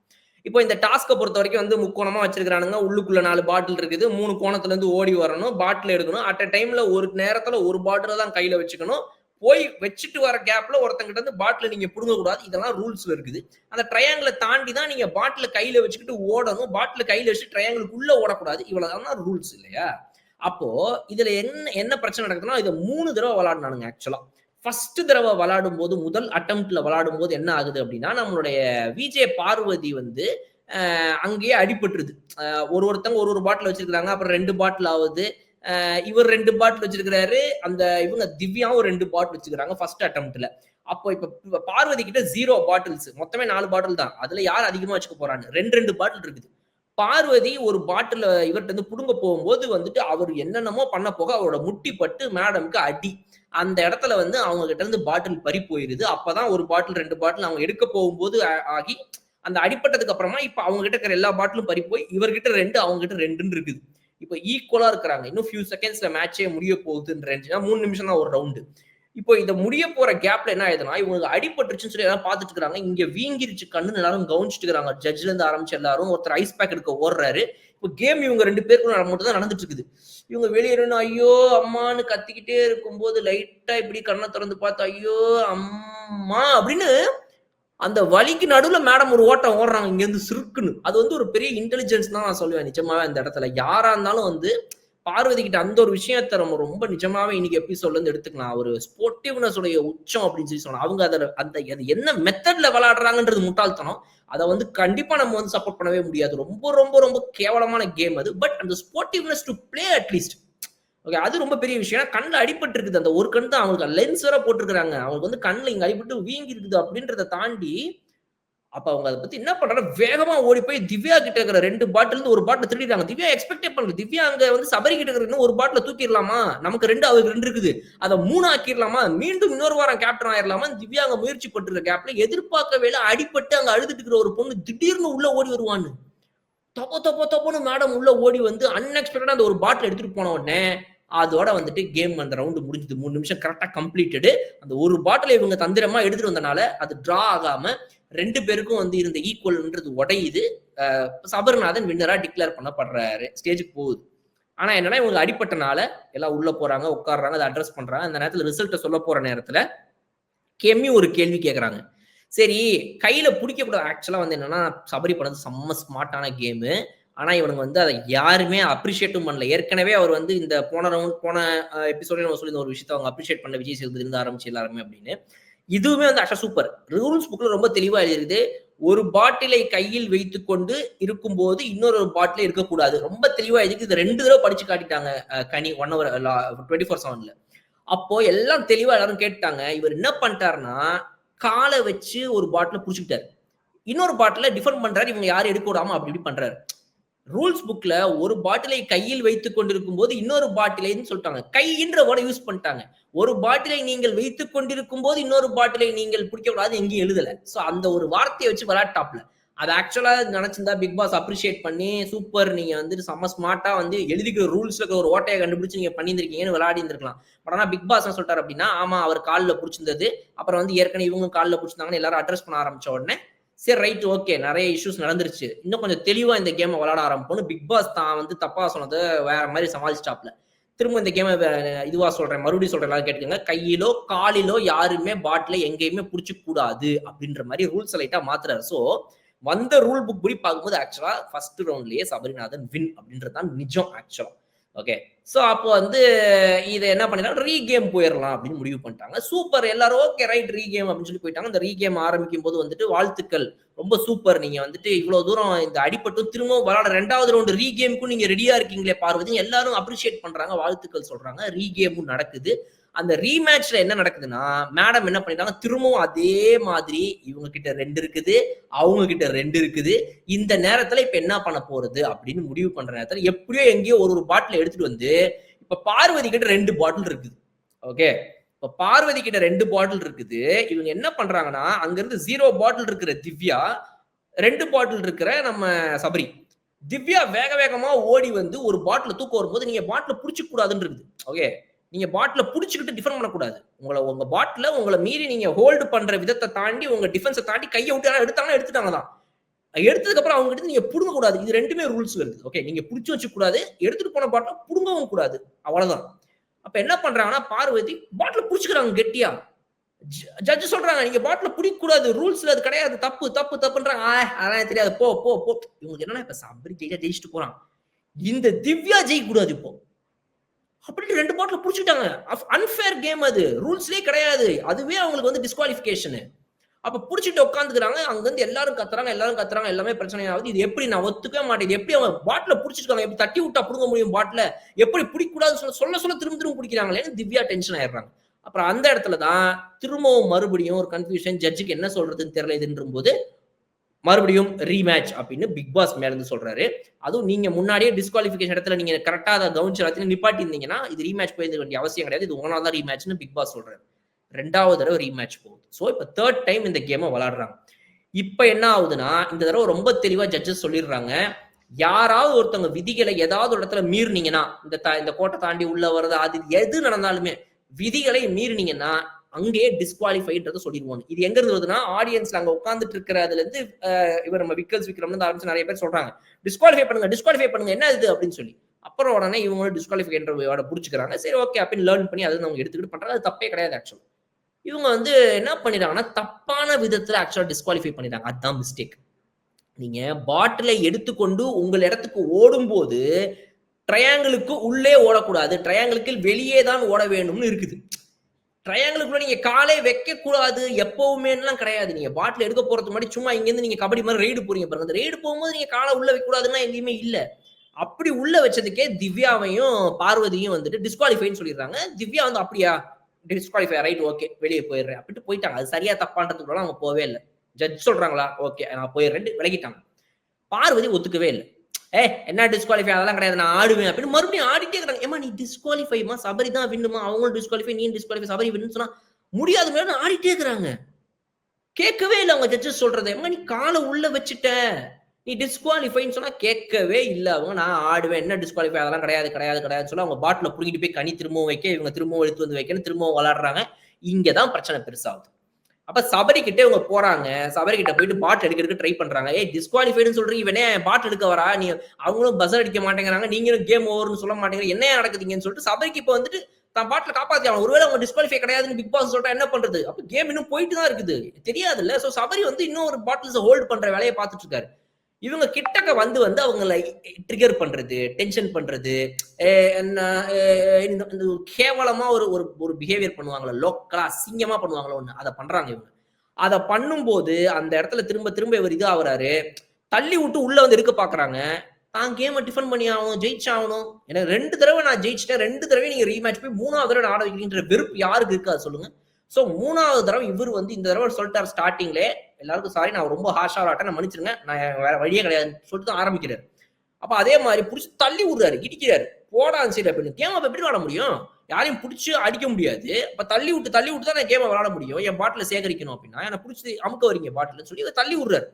இப்போ இந்த டாஸ்க்கை பொறுத்த வரைக்கும் வந்து முக்கோணமா வச்சிருக்கிறானுங்க. உள்ளுக்குள்ள நாலு பாட்டில் இருக்குது. மூணு கோணத்துல இருந்து ஓடி வரணும். பாட்டில் எடுக்கணும். அட் அ டைம்ல ஒரு நேரத்துல ஒரு பாட்டில தான் கையில வச்சுக்கணும். போய் வச்சுட்டு வர கேப்ல ஒருத்தங்கிட்ட இருந்து பாட்டில் நீங்க புடுங்க கூடாது இதெல்லாம் ரூல்ஸ்ல இருக்குது. அந்த ட்ரையாங்கிளை தாண்டி தான் நீங்க பாட்டில கையில வச்சுக்கிட்டு ஓடணும். பாட்டில கையில வச்சு ட்ரையாங்கிளுக்குள்ள ஓடக்கூடாது. இவ்வளவுதான் ரூல்ஸ் இல்லையா? அப்போ இதுல என்ன என்ன பிரச்சனை நடக்குதுன்னா இதை மூணு தடவை விளையாடினானுங்க ஆக்சுவலா ஃபர்ஸ்ட் தடவை விளாடும் போது முதல் அட்டம்ப்ட்ல விளாடும் போது என்ன ஆகுது அப்படின்னா நம்மளுடைய விஜே பார்வதி வந்து அங்கேயே அடிபட்டுருது. ஒரு ஒருத்தங்க ஒரு ஒரு பாட்டில் வச்சிருக்காங்க அப்புறம் ரெண்டு பாட்டில் ஆகுது. இவர் ரெண்டு பாட்டில் வச்சிருக்கிறாரு. அந்த இவங்க திவ்யாவும் ரெண்டு பாட்டில் வச்சுக்கிறாங்க ஃபர்ஸ்ட் அட்டம்ப்ட்ல அப்போ இப்ப பார்வதி கிட்ட ஜீரோ பாட்டில்ஸ் மொத்தமே நாலு பாட்டில் தான். அதுல யார் அதிகமா வச்சுக்க போறான்னு? ரெண்டு ரெண்டு பாட்டில் இருக்குது. பார்வதி ஒரு பாட்டில் இவர்கிட்ட இருந்து புடுங்க போகும்போது வந்துட்டு அவர் என்னென்னமோ பண்ண போக அவரோட முட்டி பட்டு மேடம்க்கு அடி. அந்த இடத்துல வந்து அவங்க கிட்ட இருந்து பாட்டில் பறி போயிருது. அப்பதான் ஒரு பாட்டில் ரெண்டு பாட்டில் அவங்க எடுக்க போகும்போது ஆகி அந்த அடிப்பட்டதுக்கு அப்புறமா இப்ப அவங்க கிட்ட இருக்கிற எல்லா பாட்டிலும் பறி போய் இவர்கிட்ட ரெண்டு அவங்க கிட்ட ரெண்டுன்னு இருக்குது. இப்போ ஈக்குவலா இருக்கிறாங்க. இன்னும் ஃபியூ செகண்ட்ஸ்ல மேட்சே முடிய போகுதுன்றா மூணு நிமிஷம் தான் ஒரு ரவுண்டு இப்போ இதை முடிய போற கேப்ல என்ன ஆயிடுதுன்னா இவங்களுக்கு அடிபட்டுருச்சுன்னு சொல்லி எல்லாம் பார்த்துட்டு இருக்காங்க இங்க வீங்கிருச்சு கண்ணு எல்லாரும் கவனிச்சுட்டு இருக்காங்க. ஜட்ஜ்ல இருந்து ஆரம்பிச்சு எல்லாரும் ஒருத்தர் ஐஸ் பேக் எடுக்க ஓடுறாரு. இப்போ கேம் இவங்க ரெண்டு பேருக்கும் மட்டும் தான் நடந்துட்டு இருக்குது. இவங்க வெளியே ஐயோ அம்மான்னு கத்திக்கிட்டே இருக்கும்போது லைட்டா இப்படி கண்ணை திறந்து பார்த்து ஐயோ அம்மா அப்படின்னு அந்த வழிக்கு நடுவில் மேடம் ஒரு ஓட்டம் ஓடுறாங்க இங்கேருந்து சிறுக்குன்னு. அது வந்து ஒரு பெரிய இன்டெலிஜென்ஸ் தான் நான் சொல்லுவேன் நிஜமாவே அந்த இடத்துல. யாரா இருந்தாலும் வந்து பார்வதி கிட்ட அந்த ஒரு விஷயத்த நம்ம ரொம்ப நிஜமாவே இன்னைக்கு எபிசோட்ல இருந்து எடுத்துக்கலாம். ஒரு ஸ்போர்ட்டிவ்னஸ் உடைய உச்சம் அப்படின்னு சொல்லி சொல்லலாம். அவங்க அதில் அந்த என்ன மெத்தட்ல விளையாடுறாங்கன்றது முட்டாள்தனம். அதை வந்து கண்டிப்பா நம்ம வந்து சப்போர்ட் பண்ணவே முடியாது. ரொம்ப ரொம்ப ரொம்ப கேவலமான கேம் அது. பட் அந்த sportiveness to play at least okay அது ரொம்ப பெரிய விஷயம். ஏன்னா கண்ணில் அடிபட்டு இருக்குது. அந்த ஒரு கண் தான் அவங்களுக்கு லென்ஸ் வேற போட்டிருக்காங்க அவங்களுக்கு வந்து கண்ணில் இங்கே அடிபட்டு வீங்கி இருக்குது அப்படின்றத தாண்டி அப்ப அவங்க அதை பத்தி என்ன பண்றாங்க? வேகமா ஓடி போய் திவ்யா கிட்ட இருக்கிற ரெண்டு பாட்டில் இருந்து ஒரு பாட்டில் திருடிட்டாங்க திவ்யா எக்ஸ்பெக்டே பண்ணல. திவ்யா அங்க வந்து சபரி கிட்ட இருக்கிற இன்னும் ஒரு பாட்டில் தூக்கிடலாமா? நமக்கு ரெண்டு அவருக்கு ரெண்டு இருக்குது. அதை மூணு ஆக்கிடலாமா? மீண்டும் இன்னொரு வாரம் கேப்டன் ஆயிரலாமா திவ்யா அங்க முயற்சி பட்டிருக்க கேப்ல எதிர்பார்க்கவே இல்லை அடிபட்டு அங்க அழுதுட்டு இருக்கிற ஒரு பொண்ணு திடீர்னு உள்ள ஓடி வருவான்னு. தொப்ப தொப்ப தொப்பன்னு மேடம் உள்ள ஓடி வந்து அன்எக்ஸ்பெக்டடா அந்த ஒரு பாட்டில் எடுத்துட்டு போன உடனே அதோட வந்துட்டு கேம் அந்த ரவுண்டு முடிஞ்சது. மூணு நிமிஷம் கரெக்டாக கம்ப்ளீட்டடு அந்த ஒரு பாட்டில் இவங்க தந்திரமா எடுத்துட்டு வந்தனால அது டிரா ஆகாம ரெண்டு பேருக்கும் வந்து இருந்த ஈக்குவல்ன்றது உடையுது. சபர்நாதன் வின்னரா டிக்ளேர் பண்ணப்படுறாரு. ஸ்டேஜுக்கு போகுது. ஆனா என்னன்னா இவங்க அடிப்பட்டனால எல்லாம் உள்ள போறாங்க உட்காடுறாங்க அதை அட்ரஸ் பண்றாங்க. அந்த நேரத்துல ரிசல்ட்டை சொல்ல போற நேரத்துல கெம்மி ஒரு கேள்வி கேட்கறாங்க சரி கையில பிடிக்க கூடாது ஆக்சுவலா வந்து என்னன்னா சபரி பண்ணது செம்ம ஸ்மார்ட்டான கேமு ஆனா இவனுங்க வந்து அதை யாருமே அப்ரிஷியேட்டும் பண்ணல. ஏற்கனவே அவர் வந்து இந்த போன ரவுண்ட் போன எபிசோட்ல நம்ம சொல்லி ஒரு விஷயத்த அவங்க அப்ரிஷியேட் பண்ண விஜய் சேதுபதி இருந்து ஆரம்பிச்சு எல்லாருமே அப்படின்னு. இதுவுமே வந்து அஷா சூப்பர் ரூல்ஸ் புக்ல ரொம்ப தெளிவா எழுதிருக்குது ஒரு பாட்டிலை கையில் வைத்துக்கொண்டு இருக்கும்போது இன்னொரு பாட்டில இருக்கக்கூடாது. ரொம்ப தெளிவா எழுதி இது ரெண்டு தடவை படிச்சு காட்டிட்டாங்க கனி ஒன் ஹவர் டுவெண்ட்டி ஃபோர் செவன்ல அப்போ எல்லாம் தெளிவா எல்லாரும் கேட்டாங்க இவர் என்ன பண்ணிட்டாருன்னா காலை வச்சு ஒரு பாட்டில புடிச்சுக்கிட்டாரு. இன்னொரு பாட்டில டிஃபெண்ட் பண்றாரு. இவங்க யாரும் எடுக்க விடாம அப்படி இப்படி பண்றாரு. ரூல்ஸ் புக்ல ஒரு பாட்டிலை கையில் வைத்துக் கொண்டிருக்கும் போது இன்னொரு பாட்டிலைன்னு சொல்லிட்டாங்க. கைன்ற வேர்டை யூஸ் பண்ணிட்டாங்க. ஒரு பாட்டிலை நீங்கள் வைத்துக் கொண்டிருக்கும் போது இன்னொரு பாட்டிலை நீங்கள் பிடிக்க கூடாது எங்கேயும் எழுதல. சோ அந்த ஒரு வார்த்தையை வச்சு விளையாட்டாப்ல. அது ஆக்சுவலா நினைச்சிருந்தா பிக் பாஸ் அப்ரிஷியேட் பண்ணி சூப்பர் நீங்க வந்துட்டு செம்ம ஸ்மார்ட்டா வந்து எழுதிக்கிற ரூல்ஸ்ல இருக்கிற ஒரு ஓட்டையை கண்டுபிடிச்சு நீங்க பண்ணியிருக்கீங்கன்னு விளையாடி இருந்திருக்கலாம் பட் ஆனா பிக் பாஸ் என்ன சொல்லிட்டாரு அப்படின்னா ஆமா அவர் காலில் பிடிச்சிருந்தது. அப்புறம் வந்து ஏற்கனவே இவங்க காலில் பிடிச்சிருந்தாங்கன்னு எல்லாரும் அட்ரஸ் பண்ண ஆரம்பிச்ச உடனே சரி ரைட் ஓகே நிறைய இஷ்யூஸ் நடந்துருச்சு. இன்னும் கொஞ்சம் தெளிவாக இந்த கேமை விளாட ஆரம்பிப்போம் பிக் பாஸ் தான் வந்து தப்பாக சொன்னதை வேற மாதிரி சமாளிச்சிட்டாப்ல திரும்ப இந்த கேமை இதுவாக சொல்கிறேன் மறுபடியும் சொல்கிறேன் எல்லாரும் கேட்டுக்கோங்க. கையிலோ காலிலோ யாருமே பாட்டில் எங்கேயுமே புடிச்சு கூடாது அப்படின்ற மாதிரி ரூல்ஸ் லைட்டாக மாத்துறாரு. ஸோ வந்த ரூல் புக் படி பார்க்கும்போது ஆக்சுவலாக ஃபர்ஸ்ட் ரவுண்ட்லேயே சபரிநாதன் வின் அப்படின்றது தான் நிஜம் ஆக்சுவலாக ஓகே ஸோ அப்போ வந்து இதை என்ன பண்ணலாம் ரீகேம் போயிடலாம் அப்படின்னு முடிவு பண்ணிட்டாங்க. சூப்பர் எல்லாரும் ஓகே ரைட் ரீ கேம் அப்படின்னு சொல்லி போயிட்டாங்க. இந்த ரீகேம் ஆரம்பிக்கும் போது வந்துட்டு வாழ்த்துக்கள். ரொம்ப சூப்பர் நீங்க வந்துட்டு இவ்வளவு தூரம் இந்த அடிப்பட்டு திரும்பவும் விளாட ரெண்டாவது ரவுண்டு ரீ கேமுக்கும் நீங்க ரெடியா இருக்கீங்களே பார்வதி. எல்லாரும் அப்ரிஷியேட் பண்றாங்க வாழ்த்துக்கள் சொல்றாங்க. ரீகேமும் நடக்குது. அந்த ரீமேட்ச்ல என்ன நடக்குதுன்னா மேடம் என்ன பண்ணிட்டாங்க திரும்பவும் அதே மாதிரி இவங்க கிட்ட ரெண்டு இருக்குது அவங்க கிட்ட ரெண்டு இருக்குது. இந்த நேரத்துல இப்ப என்ன பண்ண போறது அப்படின்னு முடிவு பண்ற நேரத்துல எப்படியோ எங்கேயோ ஒரு ஒரு பாட்டில் எடுத்துட்டு வந்து இப்ப பார்வதி கிட்ட ரெண்டு பாட்டில் இருக்குது. ஓகே இப்ப பார்வதி கிட்ட ரெண்டு பாட்டில் இருக்குது. இவங்க என்ன பண்றாங்கன்னா அங்க இருந்து ஜீரோ பாட்டில் இருக்கிற திவ்யா ரெண்டு பாட்டில் இருக்கிற நம்ம சபரி. திவ்யா வேக வேகமா ஓடி வந்து ஒரு பாட்டில் தூக்க வரும்போது நீங்க பாட்டில் புடிச்சுக்க கூடாதுன்னு இருக்குது ஓகே நீங்க பாட்டில் புடிச்சுக்கிட்டு டிஃபெண்ட் பண்ணக்கூடாது. உங்களை உங்க பாட்டில உங்களை மீறி நீங்க ஹோல்டு பண்ற விதத்தை தாண்டி உங்க டிஃபென்ஸை தாண்டி கையை விட்டு யாராவது எடுத்தாங்கன்னா எடுத்துட்டாங்க தான். எடுத்ததுக்கு அப்புறம் அவங்க கிட்ட நீங்க புடுங்க கூடாது. இது ரெண்டுமே ரூல்ஸ் வருது ஓகே நீங்க புடிச்சு வச்சு கூடாது. எடுத்துட்டு போன பாட்டில புடுங்கவும் கூடாது. அவ்வளவுதான். அப்ப என்ன பண்றாங்கன்னா பார்வதி பாட்டில புடிச்சுக்கிறாங்க கெட்டியா. ஜட்ஜ் சொல்றாங்க நீங்க பாட்டில பிடிக்க கூடாது ரூல்ஸ்ல அது கிடையாது. தப்பு தப்பு தப்புன்றாங்க. ஆ, அதெல்லாம் எனக்கு தெரியாது. போ போ போ. இவங்களுக்கு என்னன்னா இப்ப சபரி ஜெயிச்சா ஜெயிச்சுட்டு போறான். இந்த திவ்யா ஜெயிக்க கூடாது இப்போ. அப்படின்னு ரெண்டு பாட்டில் பிடிச்சிட்டாங்க அன்ஃபேர் கேம் அது. ரூல்ஸ்லேயே கிடையாது. அதுவே அவங்களுக்கு வந்து டிஸ்குவாலிஃபிகேஷனு அப்போ பிடிச்சிட்டு உட்காந்துக்கிறாங்க. அங்கேருந்து எல்லாரும் கத்துறாங்க எல்லாரும் கத்துறாங்க. எல்லாமே பிரச்சனை ஆகுது இது எப்படி நான் ஒத்துக்கவே மாட்டேன். எப்படி அவன் பாட்டில் பிடிச்சிருக்காங்க எப்படி தட்டி விட்டா புடுங்க முடியும் பாட்டில் எப்படி பிடிக்கூடாதுன்னு சொல்ல சொல்ல சொல்ல திரும்ப திரும்ப பிடிக்கிறாங்களேன்னு திவ்யா டென்ஷன் ஆயிடுறாங்க. அப்புறம் அந்த இடத்துல தான் திரும்பவும் மறுபடியும் ஒரு கன்ஃபியூஷன் ஜட்ஜுக்கு என்ன சொல்றதுன்னு தெரியல இதுன்ற போது மறுபடியும் ரீமேட்ச் அப்படின்னு பிக் பாஸ் மேல இருந்து சொல்றாரு. அதுவும் நீங்க முன்னாடியே டிஸ்குவாலிஃபிகேஷன் இடத்துல நீங்க கரெக்டா அதை கவனிச்சு எல்லாத்தையும் நிப்பாட்டி இருந்தீங்கன்னா இது ரீமேட்ச் போயிருக்க வேண்டிய அவசியம் கிடையாது. இது ஒன்னால தான் ரீமேட்ச்னு பிக் பாஸ் சொல்றாரு. ரெண்டாவது தடவை ரீமேட்ச் போகுது. ஸோ இப்போ தேர்ட் டைம் இந்த கேமை விளாடுறாங்க. இப்போ என்ன ஆகுதுன்னா இந்த தடவை ரொம்ப தெளிவா ஜட்ஜஸ் சொல்லிடுறாங்க. யாராவது ஒருத்தவங்க விதிகளை ஏதாவது ஒரு இடத்துல மீறினீங்கன்னா இந்த இந்த கோட்டை தாண்டி உள்ள வர்றது அது எது நடந்தாலுமே விதிகளை மீறினீங்கன்னா அங்கேயே டிஸ்குவாலிஃபைன்றத சொல்லிடுவாங்க. இது எங்க இருந்து வருதுன்னா ஆடியன்ஸ்ல அங்க உட்காந்துட்டு இருக்கிறதுல இருந்து இவர் நம்ம விக்கல்ஸ் விக்ரம்னு ஆரம்பிச்சு நிறைய பேர் சொல்றாங்க. டிஸ்குவாலிஃபை பண்ணுங்க டிஸ்குவாலிஃபை பண்ணுங்க என்ன இது அப்படின்னு சொல்லி. அப்புறம் உடனே இவங்க டிஸ்குவாலிஃபைன்ற வேர்டை பிடிச்சிக்கிறாங்க. சரி ஓகே அப்படின்னு லேர்ன் பண்ணி அதை அவங்க எடுத்துக்கிட்டு பண்றாங்க. அது தப்பே கிடையாது ஆக்சுவல் இவங்க வந்து என்ன பண்ணிடுறாங்கன்னா தப்பான விதத்துல ஆக்சுவலா டிஸ்குவாலிஃபை பண்ணிட்டாங்க அதுதான் மிஸ்டேக் நீங்க பாட்டிலை எடுத்துக்கொண்டு உங்கள் இடத்துக்கு ஓடும்போது ட்ரையாங்கிளுக்கு உள்ளே ஓடக்கூடாது. ட்ரையாங்கிளுக்கு வெளியே தான் ஓட வேண்டும்னு இருக்குது. ட்ரையாங்கிளுக்குள்ள நீங்க காலே வைக்க கூடாது எப்பவுமேலாம் கிடையாது. நீங்க பாட்டில் எடுக்க போறது முன்னாடி சும்மா இங்க இருந்து நீங்க கபடி மாதிரி ரைடு போறீங்க பாருங்க. அந்த ரைடு போகும்போது நீங்க காலை உள்ள வைக்க கூடாதுன்னா எங்கேயுமே இல்ல. அப்படி உள்ள வச்சதுக்கே திவ்யாவையும் பார்வதியும் வந்துட்டு டிஸ்குவாலிஃபைன்னு சொல்லிடுறாங்க. திவ்யா வந்து அப்படியா? டிஸ்குவாலிஃபை ரைட் ஓகே வெளியே போயிடுறேன். அப்படின்ட்டு போயிட்டாங்க. அது சரியா தப்பான்றதுக்குள்ள அவங்க போவே இல்லை. ஜட்ஜ் சொல்றாங்களா? ஓகே நான் போயிடுறேன் விலகிட்டாங்க. பார்வதி ஒத்துக்கவே இல்லை. ஏ என்ன டிஸ்குவாலிஃபை அதெல்லாம் கிடையாது. நான் ஆடுவேன் அப்படின்னு மறுபடியும் ஆடிட்டே இருக்கிறாங்க ஏமா நீ டிஸ்குவாலிஃபைமா சபரி தான் விண்ணுமா அவங்களும் டிஸ்குவாலிஃபை நீ டிஸ்குவாலிஃபை சபரி வின்னு சொன்னா முடியாது மேல ஆடிட்டே இருக்கிறாங்க. கேட்கவே இல்லை அவங்க ஜட்ஜஸ் சொல்றது. ஏமா நீ காலை உள்ள வச்சுட்ட. நீ டிஸ்குவாலிஃபைன்னு சொன்னா கேட்கவே இல்லை அவங்க. நான் ஆடுவேன். என்ன டிஸ்குவாலிஃபை அதெல்லாம் கிடையாது கிடையாது கிடையாது சொல்ல அவங்க பாட்டில் புடிங்கிட்டு போய் கனி திரும்பவும் வைக்க இவங்க திரும்பவும் எடுத்து வந்து வைக்கணும் திரும்பவும் விளாடுறாங்க. இங்கதான் பிரச்சனை பெருசாகுது. அப்ப சபரி கிட்டே இவங்க போறாங்க. சபரி கிட்ட போயிட்டு பாட் எடுக்கிறதுக்கு ட்ரை பண்றாங்க. ஏ டிஸ்குவாலிஃபைடுன்னு சொல்றீங்க இவனே பாட் எடுக்க வரா? நீ அவங்களும் பஸ் அடிக்க மாட்டேங்கிறாங்க. நீங்களும் கேம் ஓவர்னு சொல்ல மாட்டேங்கிற என்ன நடக்குதுங்கன்னு சொல்லிட்டு சபரிக்கு இப்போ வந்துட்டு தான் பாட்டில் காப்பாத்தி அவன் ஒருவேளை அவங்க டிஸ்குவாலிஃபை கிடையாதுன்னு பிக் பாஸ் சொல்லிட்டா என்ன பண்றது? அப்ப கேம் இன்னும் போயிட்டு தான் இருக்குது. தெரியாதுல்ல. சோ சபரி வந்து இன்னும் ஒரு பாட்டில்ஸ் ஹோல்ட் பண்ற வேலையை பார்த்துட்டு இருக்காரு. இவங்க கிட்டக்க வந்து வந்து அவங்களை ட்ரிகர் பண்றது டென்ஷன் பண்றது என்ன, இந்த ஒரு கேவலமா ஒரு ஒரு ஒரு பிஹேவியர் பண்ணுவாங்களா லோக்கலா அசிங்கமா பண்ணுவாங்களோ ஒண்ணு அதை பண்றாங்க இவங்க. அதை பண்ணும்போது அந்த இடத்துல திரும்ப திரும்ப இவர் இது ஆகுறாரு. தள்ளி விட்டு உள்ள வந்து இருக்க பாக்குறாங்க. நான் கேமை டிஃபன் பண்ணி ஆகணும் ஜெயிச்சாகணும் எனக்கு ரெண்டு தடவை நான் ஜெயிச்சிட்டேன் ரெண்டு தடவை நீங்க ரீமேட்ச் போய் மூணாவது தடவை நான் ஆட வைக்கிறீங்கிற வெறுப்பு யாருக்கு இருக்கு அதை சொல்லுங்க. ஸோ மூணாவது தடவை இவர் வந்து இந்த தடவை சொல்லிட்டார் ஸ்டார்டிங்லே எல்லாருக்கும் சாரி நான் ரொம்ப ஹாஷா விளாட்டேன் நான் மன்னிச்சிருங்க. நான் வேற வழியே கிடையாதுன்னு சொல்லிட்டு தான் ஆரம்பிக்கிறாரு. அப்ப அதே மாதிரி புடிச்சு தள்ளி விடுறாரு இடிக்கிறாரு. போடா சரி அப்படின்னு. கேம் அப்ப எப்படி விளாட முடியும்? யாரையும் பிடிச்சி அடிக்க முடியாது. அப்ப தள்ளி விட்டு தள்ளி விட்டு தான் நான் கேமை விளாட முடியும். என் பாட்டில சேகரிக்கணும் அப்படின்னா என்ன பிடிச்சி அமுக்க வரீங்க பாட்டில் சொல்லி இவர் தள்ளி விடுறாரு.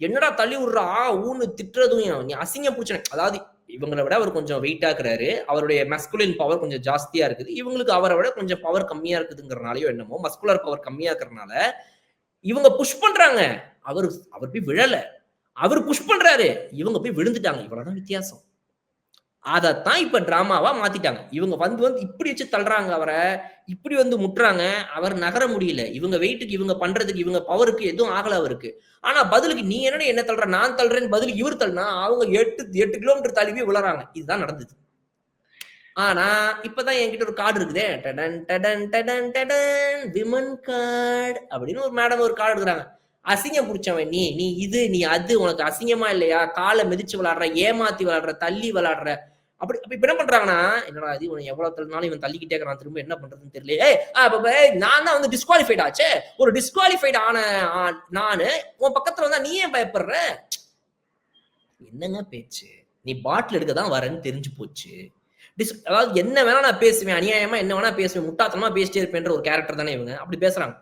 என்னடா தள்ளி விடுறா? ஊன்னு திட்டுறதும் நீ அசிங்கம் பிடிச்சன அதாவது இவங்களை விட அவர் கொஞ்சம் வெயிட்டா இருக்கிறாரு. அவருடைய மஸ்குலின் பவர் கொஞ்சம் ஜாஸ்தியா இருக்குது. இவங்களுக்கு அவரை விட கொஞ்சம் பவர் கம்மியா இருக்குதுங்கிறனாலயோ என்னமோ மஸ்குலர் பவர் கம்மியா இருக்கிறனால இவங்க புஷ் பண்றாங்க. அவர் அவர் போய் விழல. அவர் புஷ் பண்றாரு. இவங்க போய் விழுந்துட்டாங்க. இவ்வளவுதான் வித்தியாசம். அதைத்தான் இப்ப டிராமாவா மாத்திட்டாங்க. இவங்க வந்து வந்து இப்படி வச்சு தள்ளுறாங்க அவரை. இப்படி வந்து முட்டுறாங்க. அவர் நகர முடியல. இவங்க வெயிட்டுக்கு இவங்க பண்றதுக்கு இவங்க பவருக்கு எதுவும் ஆகல அவருக்கு. ஆனா பதிலுக்கு நீ என்ன என்ன தள்ளுற? நான் தள்ளுறேன்னு பதிலுக்கு இவர் தள்ளினா அவங்க எட்டு எட்டு கிலோமீட்டர் தள்ளி விழுறாங்க. இதுதான் நடந்தது. ஆனா இப்பதான் என்கிட்ட ஒரு கார்டு இருக்குதே. டடன் டடன் டடன் டடன் விமன் கார்டு அப்படின்னு ஒரு மேடம் ஒரு கார்டு எடுக்கிறாங்க. அசிங்கம் பிடிச்சவன் நீ நீ இது நீ அது உனக்கு அசிங்கமா இல்லையா? காலை மிதிச்சு விளாடுற ஏமாத்தி விளாடுற தள்ளி விளாடுற அப்படி அப்ப இப்ப என்ன பண்றாங்கன்னா என்னடா இது இவன் எவ்வளவு தள்ளினாலும் இவன் தள்ளிக்கிட்டே இருக்கிறான் திரும்ப என்ன பண்றதுன்னு தெரியல நான் தான் வந்து டிஸ்குவாலிஃபைட் ஆச்சே. ஒரு டிஸ்குவாலிஃபைட் ஆன நானு உன் பக்கத்துல வந்தா நீ ஏன் பயப்படுற? என்னங்க பேச்சு? நீ பாட்டில் எடுக்க தான் வரேன்னு தெரிஞ்சு போச்சு. டிஸ் அதாவது என்ன வேணா நான் பேசுவேன் அநியாயமா என்ன வேணா பேசுவேன் முட்டாத்தனமா பேசிட்டே இருப்பேன்ற ஒரு கேரக்டர் தானே இவங்க. அப்படி பேசுறாங்க.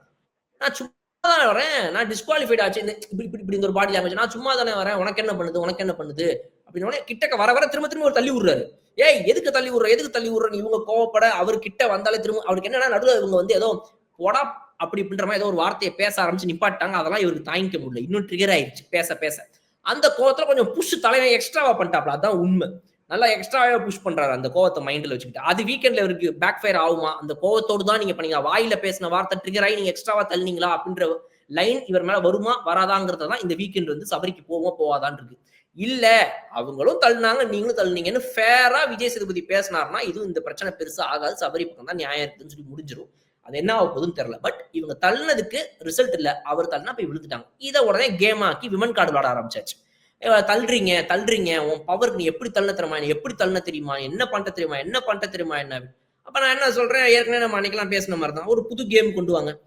நான் சும்மா தான் வரேன். நான் டிஸ்குவாலிஃபைட் ஆச்சு. இந்த இப்படி இப்படி இப்படி இந்த ஒரு பாடி லாங்குவேஜ் நான் சும்மா தானே வரேன். உனக்கு என்ன பண்ணுது? உனக்கு என்ன பண்ணுது? அப்படின்னு உடனே கிட்டக்க வர வர திரும்ப திரும்ப ஒரு தள்ளி விடுறாரு. ஏய் எதுக்கு தள்ளி விடுற? எதுக்கு தள்ளி விடுற? இவங்க கோவப்பட அவர் கிட்ட வந்தாலே திரும்ப அவருக்கு என்னன்னா நடுவில் இவங்க வந்து ஏதோ போடா அப்படி இப்படின்ற மாதிரி ஏதோ ஒரு வார்த்தையை பேச ஆரம்பிச்சு நிப்பாட்டாங்க அதெல்லாம் இவருக்கு தாங்கிக்க முடியல. இன்னும் ட்ரிகர் ஆயிடுச்சு பேச பேச. அந்த கோவத்துல கொஞ்சம் புஷ் தலைவன் எக்ஸ்ட்ராவா பண்ணிட்டாப்ல. அதான் உண்மை. நல்லா எக்ஸ்ட்ராவே புஷ் பண்றாரு அந்த கோவத்தை மைண்ட்ல வச்சுக்கிட்டு. அது வீக்கெண்ட்ல இவருக்கு பேக் ஃபயர் ஆகுமா? அந்த கோவத்தோடு தான் நீங்க பண்ணீங்க. வாயில பேசின வார்த்தை ட்ரிகர் ஆகி நீங்க எக்ஸ்ட்ராவா தள்ளினீங்களா? அப்படின்ற லைன் இவர் மேல வருமா வராதாங்கிறத தான் இந்த வீக்கெண்ட் வந்து சபரிக்கு போவோமா போவாதான் இருக்கு. இல்ல அவங்களும் தள்ளினாங்க நீங்களும் தள்ளினீங்கன்னு ஃபேரா விஜய் சேதுபதி பேசினார்னா இதுவும் இந்த பிரச்சனை பெருசா ஆகாது. சபரி பக்கம் தான் நியாயம் இருக்குன்னு சொல்லி முடிஞ்சிடும் அது என்ன ஆக போகுதுன்னு தெரியல. பட் இவங்க தள்ளினதுக்கு ரிசல்ட் இல்ல. அவர் தள்ளினா போய் விழுந்துட்டாங்க. இதை உடனே கேம் ஆக்கி விமன் கார்டு விளாட ஆரம்பிச்சாச்சு. தள்ளுறீங்க தள்ளுறீங்க. உன் பவருக்கு நீ எப்படி தள்ள தெரியுமா? எப்படி தள்ள தெரியுமா? என்ன பண்ண தெரியுமா? என்ன பண்ண தெரியுமா? என்ன? அப்ப நான் என்ன சொல்றேன்? ஏற்கனவே நம்ம அன்னைக்கெல்லாம் பேசின மாதிரி தான். ஒரு புது கேம் கொண்டு வாங்க.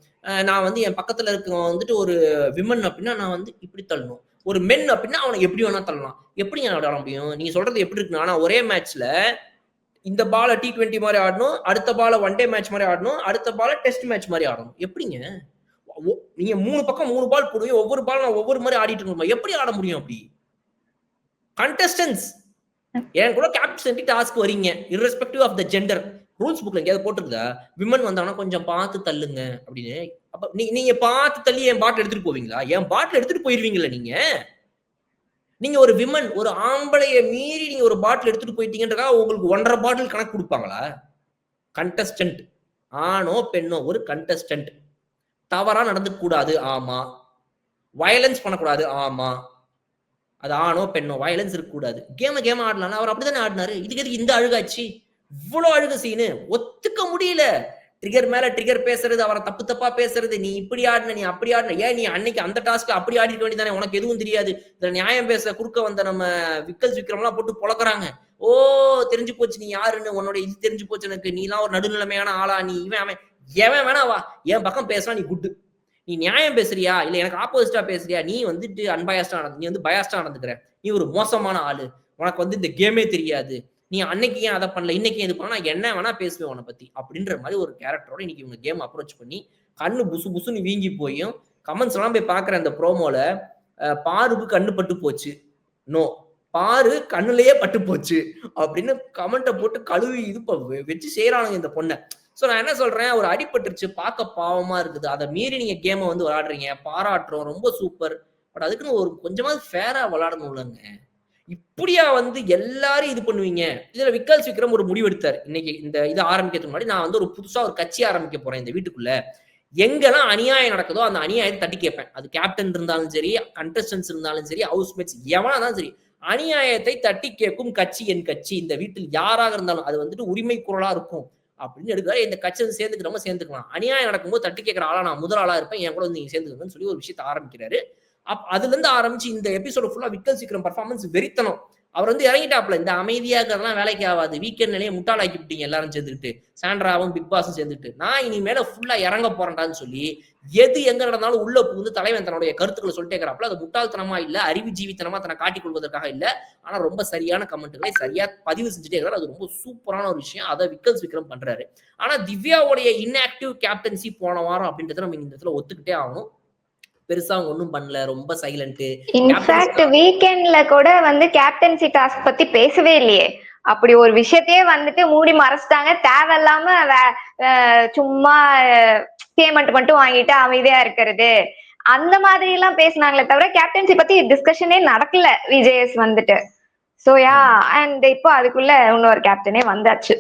நான் வந்து என் பக்கத்துல இருக்கவன் வந்துட்டு ஒரு விமன் அப்படின்னா நான் வந்து இப்படி தள்ளணும். ஒரு மென் அப்படின்னா அவனை எப்படி வேணா தள்ளலாம். எப்படி நான் விளையாட முடியும்? நீங்க சொல்றது எப்படி இருக்குன்னா ஆனா ஒரே மேட்ச்ல இந்த பால டி டுவெண்ட்டி மாதிரி ஆடணும் அடுத்த பால ஒன் டே மேட்ச் மாதிரி ஆடணும் அடுத்த பால டெஸ்ட் மேட்ச் மாதிரி ஆடணும். எப்படிங்க? ஒ- நீங்க மூணு பக்கம் மூணு பால் போடுவீங்க. ஒவ்வொரு பால் நான் ஒவ்வொரு மாதிரி ஆடிட்டு இருக்கணுமா? எப்படி ஆட முடியும் அப்படி? கண்டஸ்டன்ஸ் என் கூட கேப்டன்சி டாஸ்க் வரீங்க irrespective of the gender rules புக்ல எங்கேயாவது போட்டிருக்குதா? விமன் வந்தாங்கன்னா கொஞ்சம் பார்த்து தள்ளுங்க அப்படின்னு. அப்ப நீ நீங்க பார்த்து தள்ளி என் பாட்டில் எடுத்துட்டு போவீங்களா? என் பாட்டில் எடுத்துட்டு போயிருவீங்களா நீங்க? நீங்க ஒரு விமன் ஒரு ஆம்பளைய மீறி நீங்க ஒரு பாட்டில் எடுத்துட்டு போயிட்டீங்கன்றக்காக உங்களுக்கு ஒன்றரை பாட்டில் கணக்கு கொடுப்பாங்களா? கண்டஸ்டன்ட் ஆணோ பெண்ணோ ஒரு கண்டஸ்டன்ட் தவறா நடந்துக்க கூடாது ஆமா. வயலன்ஸ் பண்ணக்கூடாது ஆமா. அது ஆணோ பெண்ணோ வயலன்ஸ் இருக்கக்கூடாது கேம கேம ஆடலாம் அவர் அப்படிதானே ஆடினாரு? இதுக்கு எதுக்கு இந்த அழுகாச்சு? இவ்வளவு அழுகு சீனு. ஒத்துக்க முடியல. ட்ரிகர் மேல ட்ரிகர் பேசுறது அவரை தப்பு தப்பா பேசுறது. நீ இப்படி ஆடின நீ அப்படி ஆடின. ஏன் நீ அன்னைக்கு அந்த டாஸ்க்கு அப்படி ஆடிக்க வேண்டியதானே உனக்கு எதுவும் தெரியாது. இதுல நியாயம் பேச குறுக்க வந்த நம்ம விக்கல் விக்ரம்லாம் போட்டு பொழக்குறாங்க. ஓ தெரிஞ்சு போச்சு நீ யாருன்னு? உன்னோட இது தெரிஞ்சு போச்சு எனக்கு. நீலாம் ஒரு நடுநிலைமையான ஆளா. நீ இவன் அவன். எவன் வேணா வா. என் பக்கம் பேசுனா நீ குட்டு நீ நியாயம் பேசுறியா? இல்ல எனக்கு ஆப்போசிட்டா பேசுறியா? நீ வந்துட்டு அன்பயாஸ்டா நடந்து நீ வந்து பயாஸ்டா நடந்துக்கிற. நீ ஒரு மோசமான ஆளு. உனக்கு வந்து இந்த கேமே தெரியாது. நீ அன்னைக்கு ஏன் அதை பண்ணல? இன்னைக்கு இது பண்ண? நான் என்ன வேணா பேசுவேன் உன்னை பத்தி. அப்படின்ற மாதிரி ஒரு கேரக்டரோட இன்னைக்கு இவங்க கேம் அப்ரோச் பண்ணி கண்ணு புசு புசுன்னு வீங்கி போயும். கமெண்ட்ஸ் எல்லாம் போய் பாக்குற அந்த ப்ரோமோல பாருக்கு கண்ணு பட்டு போச்சு. நோ. பாரு கண்ணுலயே பட்டு போச்சு. அப்படின்னு கமெண்ட்டை போட்டு கழுவி இது வச்சு செய்யறானுங்க இந்த பொண்ணை. சோ நான் என்ன சொல்றேன்? ஒரு அடிபட்டுருச்சு பார்க்க பாவமா இருக்குது. அதை மீறி நீங்க கேமை வந்து விளையாடுறீங்க. பாராட்டுறோம் ரொம்ப சூப்பர் பட் அதுக்குன்னு ஒரு கொஞ்சமாவது ஃபேரா விளையாடணும்லங்க இப்படியா வந்து எல்லாரும் இது பண்ணுவீங்க. இதுல விக்கல் விக்ரம் ஒரு முடிவு எடுத்தார் இன்னைக்கு இந்த இது ஆரம்பிக்கிறதுக்கு முன்னாடி நான் வந்து ஒரு புதுசா ஒரு கட்சி ஆரம்பிக்க போறேன் இந்த வீட்டுக்குள்ள. எங்கெல்லாம் அநியாயம் நடக்குதோ அந்த அநியாயத்தை தட்டி கேட்பேன். அது கேப்டன் இருந்தாலும் சரி கண்டஸ்டன்ஸ் இருந்தாலும் சரி ஹவுஸ்மேட்ஸ் எவனா இருந்தாலும் சரி. அநியாயத்தை தட்டி கேட்கும் கட்சி என் கட்சி. இந்த வீட்டில் யாராக இருந்தாலும் அது வந்துட்டு உரிமை குரலா இருக்கும். அப்படின்னு எடுக்க இந்த கட்சி வந்து சேர்ந்துக்கிறவங்க சேர்ந்துக்கலாம். அநியாயம் நடக்கும்போது தட்டி கேட்கிற ஆளா நான் முதல் ஆளா இருப்பேன் என் கூட வந்து நீங்க சேர்ந்துக்கணும்னு சொல்லி ஒரு விஷயத்த ஆரம்பிக்கிறாரு. அப் அதுல இருந்து ஆரம்பிச்சு இந்த எபிசோட ஃபுல்லா விக்கல் சீக்கிரம் பர்ஃபார்மன்ஸ் வெறித்தனம். அவர் வந்து இறங்கிட்டாப்ல இந்த அமைதியா இருக்கிறதெல்லாம் வேலைக்கு ஆகாது. வீக்கெண்ட் நிலையை முட்டாளாக்கி விட்டீங்க எல்லாரும் சேர்ந்துக்கிட்டு. சாண்ட்ராவும் பிக் பாஸும் சேர்ந்துட்டு. நான் இனிமேல ஃபுல்லா இறங்க போறேன்டான்னு சொல்லி எது எங்க நடந்தாலும் உள்ள புகுந்து தலைவன் தன்னுடைய கருத்துக்களை சொல்லிட்டே இருக்கிறாப்ல அது முட்டாள்தனமா இல்ல அறிவு ஜீவித்தனமா தன்னை காட்டிக் கொள்வதற்காக இல்ல. ஆனா ரொம்ப சரியான கமெண்ட்களை சரியா பதிவு செஞ்சுட்டே இருக்கிறார். அது ரொம்ப சூப்பரான ஒரு விஷயம். அதை விக்கல்ஸ் விக்ரம் பண்றாரு. ஆனா திவ்யாவுடைய இன்ஆக்டிவ் கேப்டன்சி போன வாரம் அப்படின்றத நம்ம இந்த இடத்துல ஒத்துக்கிட்டே ஆகணும். பெருசா அவங்க ஒன்றும் பண்ணல ரொம்ப சைலண்ட் இன்ஃபேக்ட் வீக்கெண்ட்ல கூட வந்து கேப்டன்சி டாஸ்க் பத்தி பேசவே இல்லையே. அப்படி ஒரு விஷயத்தையே வந்துட்டு மூடி மறைச்சிட்டாங்க. தேவையில்லாம சும்மா பேமெண்ட் மட்டும் வாங்கிட்டு அமைதியா இருக்கிறது. அந்த மாதிரி எல்லாம் பேசினாங்களே தவிர கேப்டன்சி பத்தி டிஸ்கஷனே நடக்கல விஜேஎஸ் வந்துட்டு. சோ யா அண்ட் இப்போ அதுக்குள்ள இன்னொரு கேப்டனே வந்தாச்சு.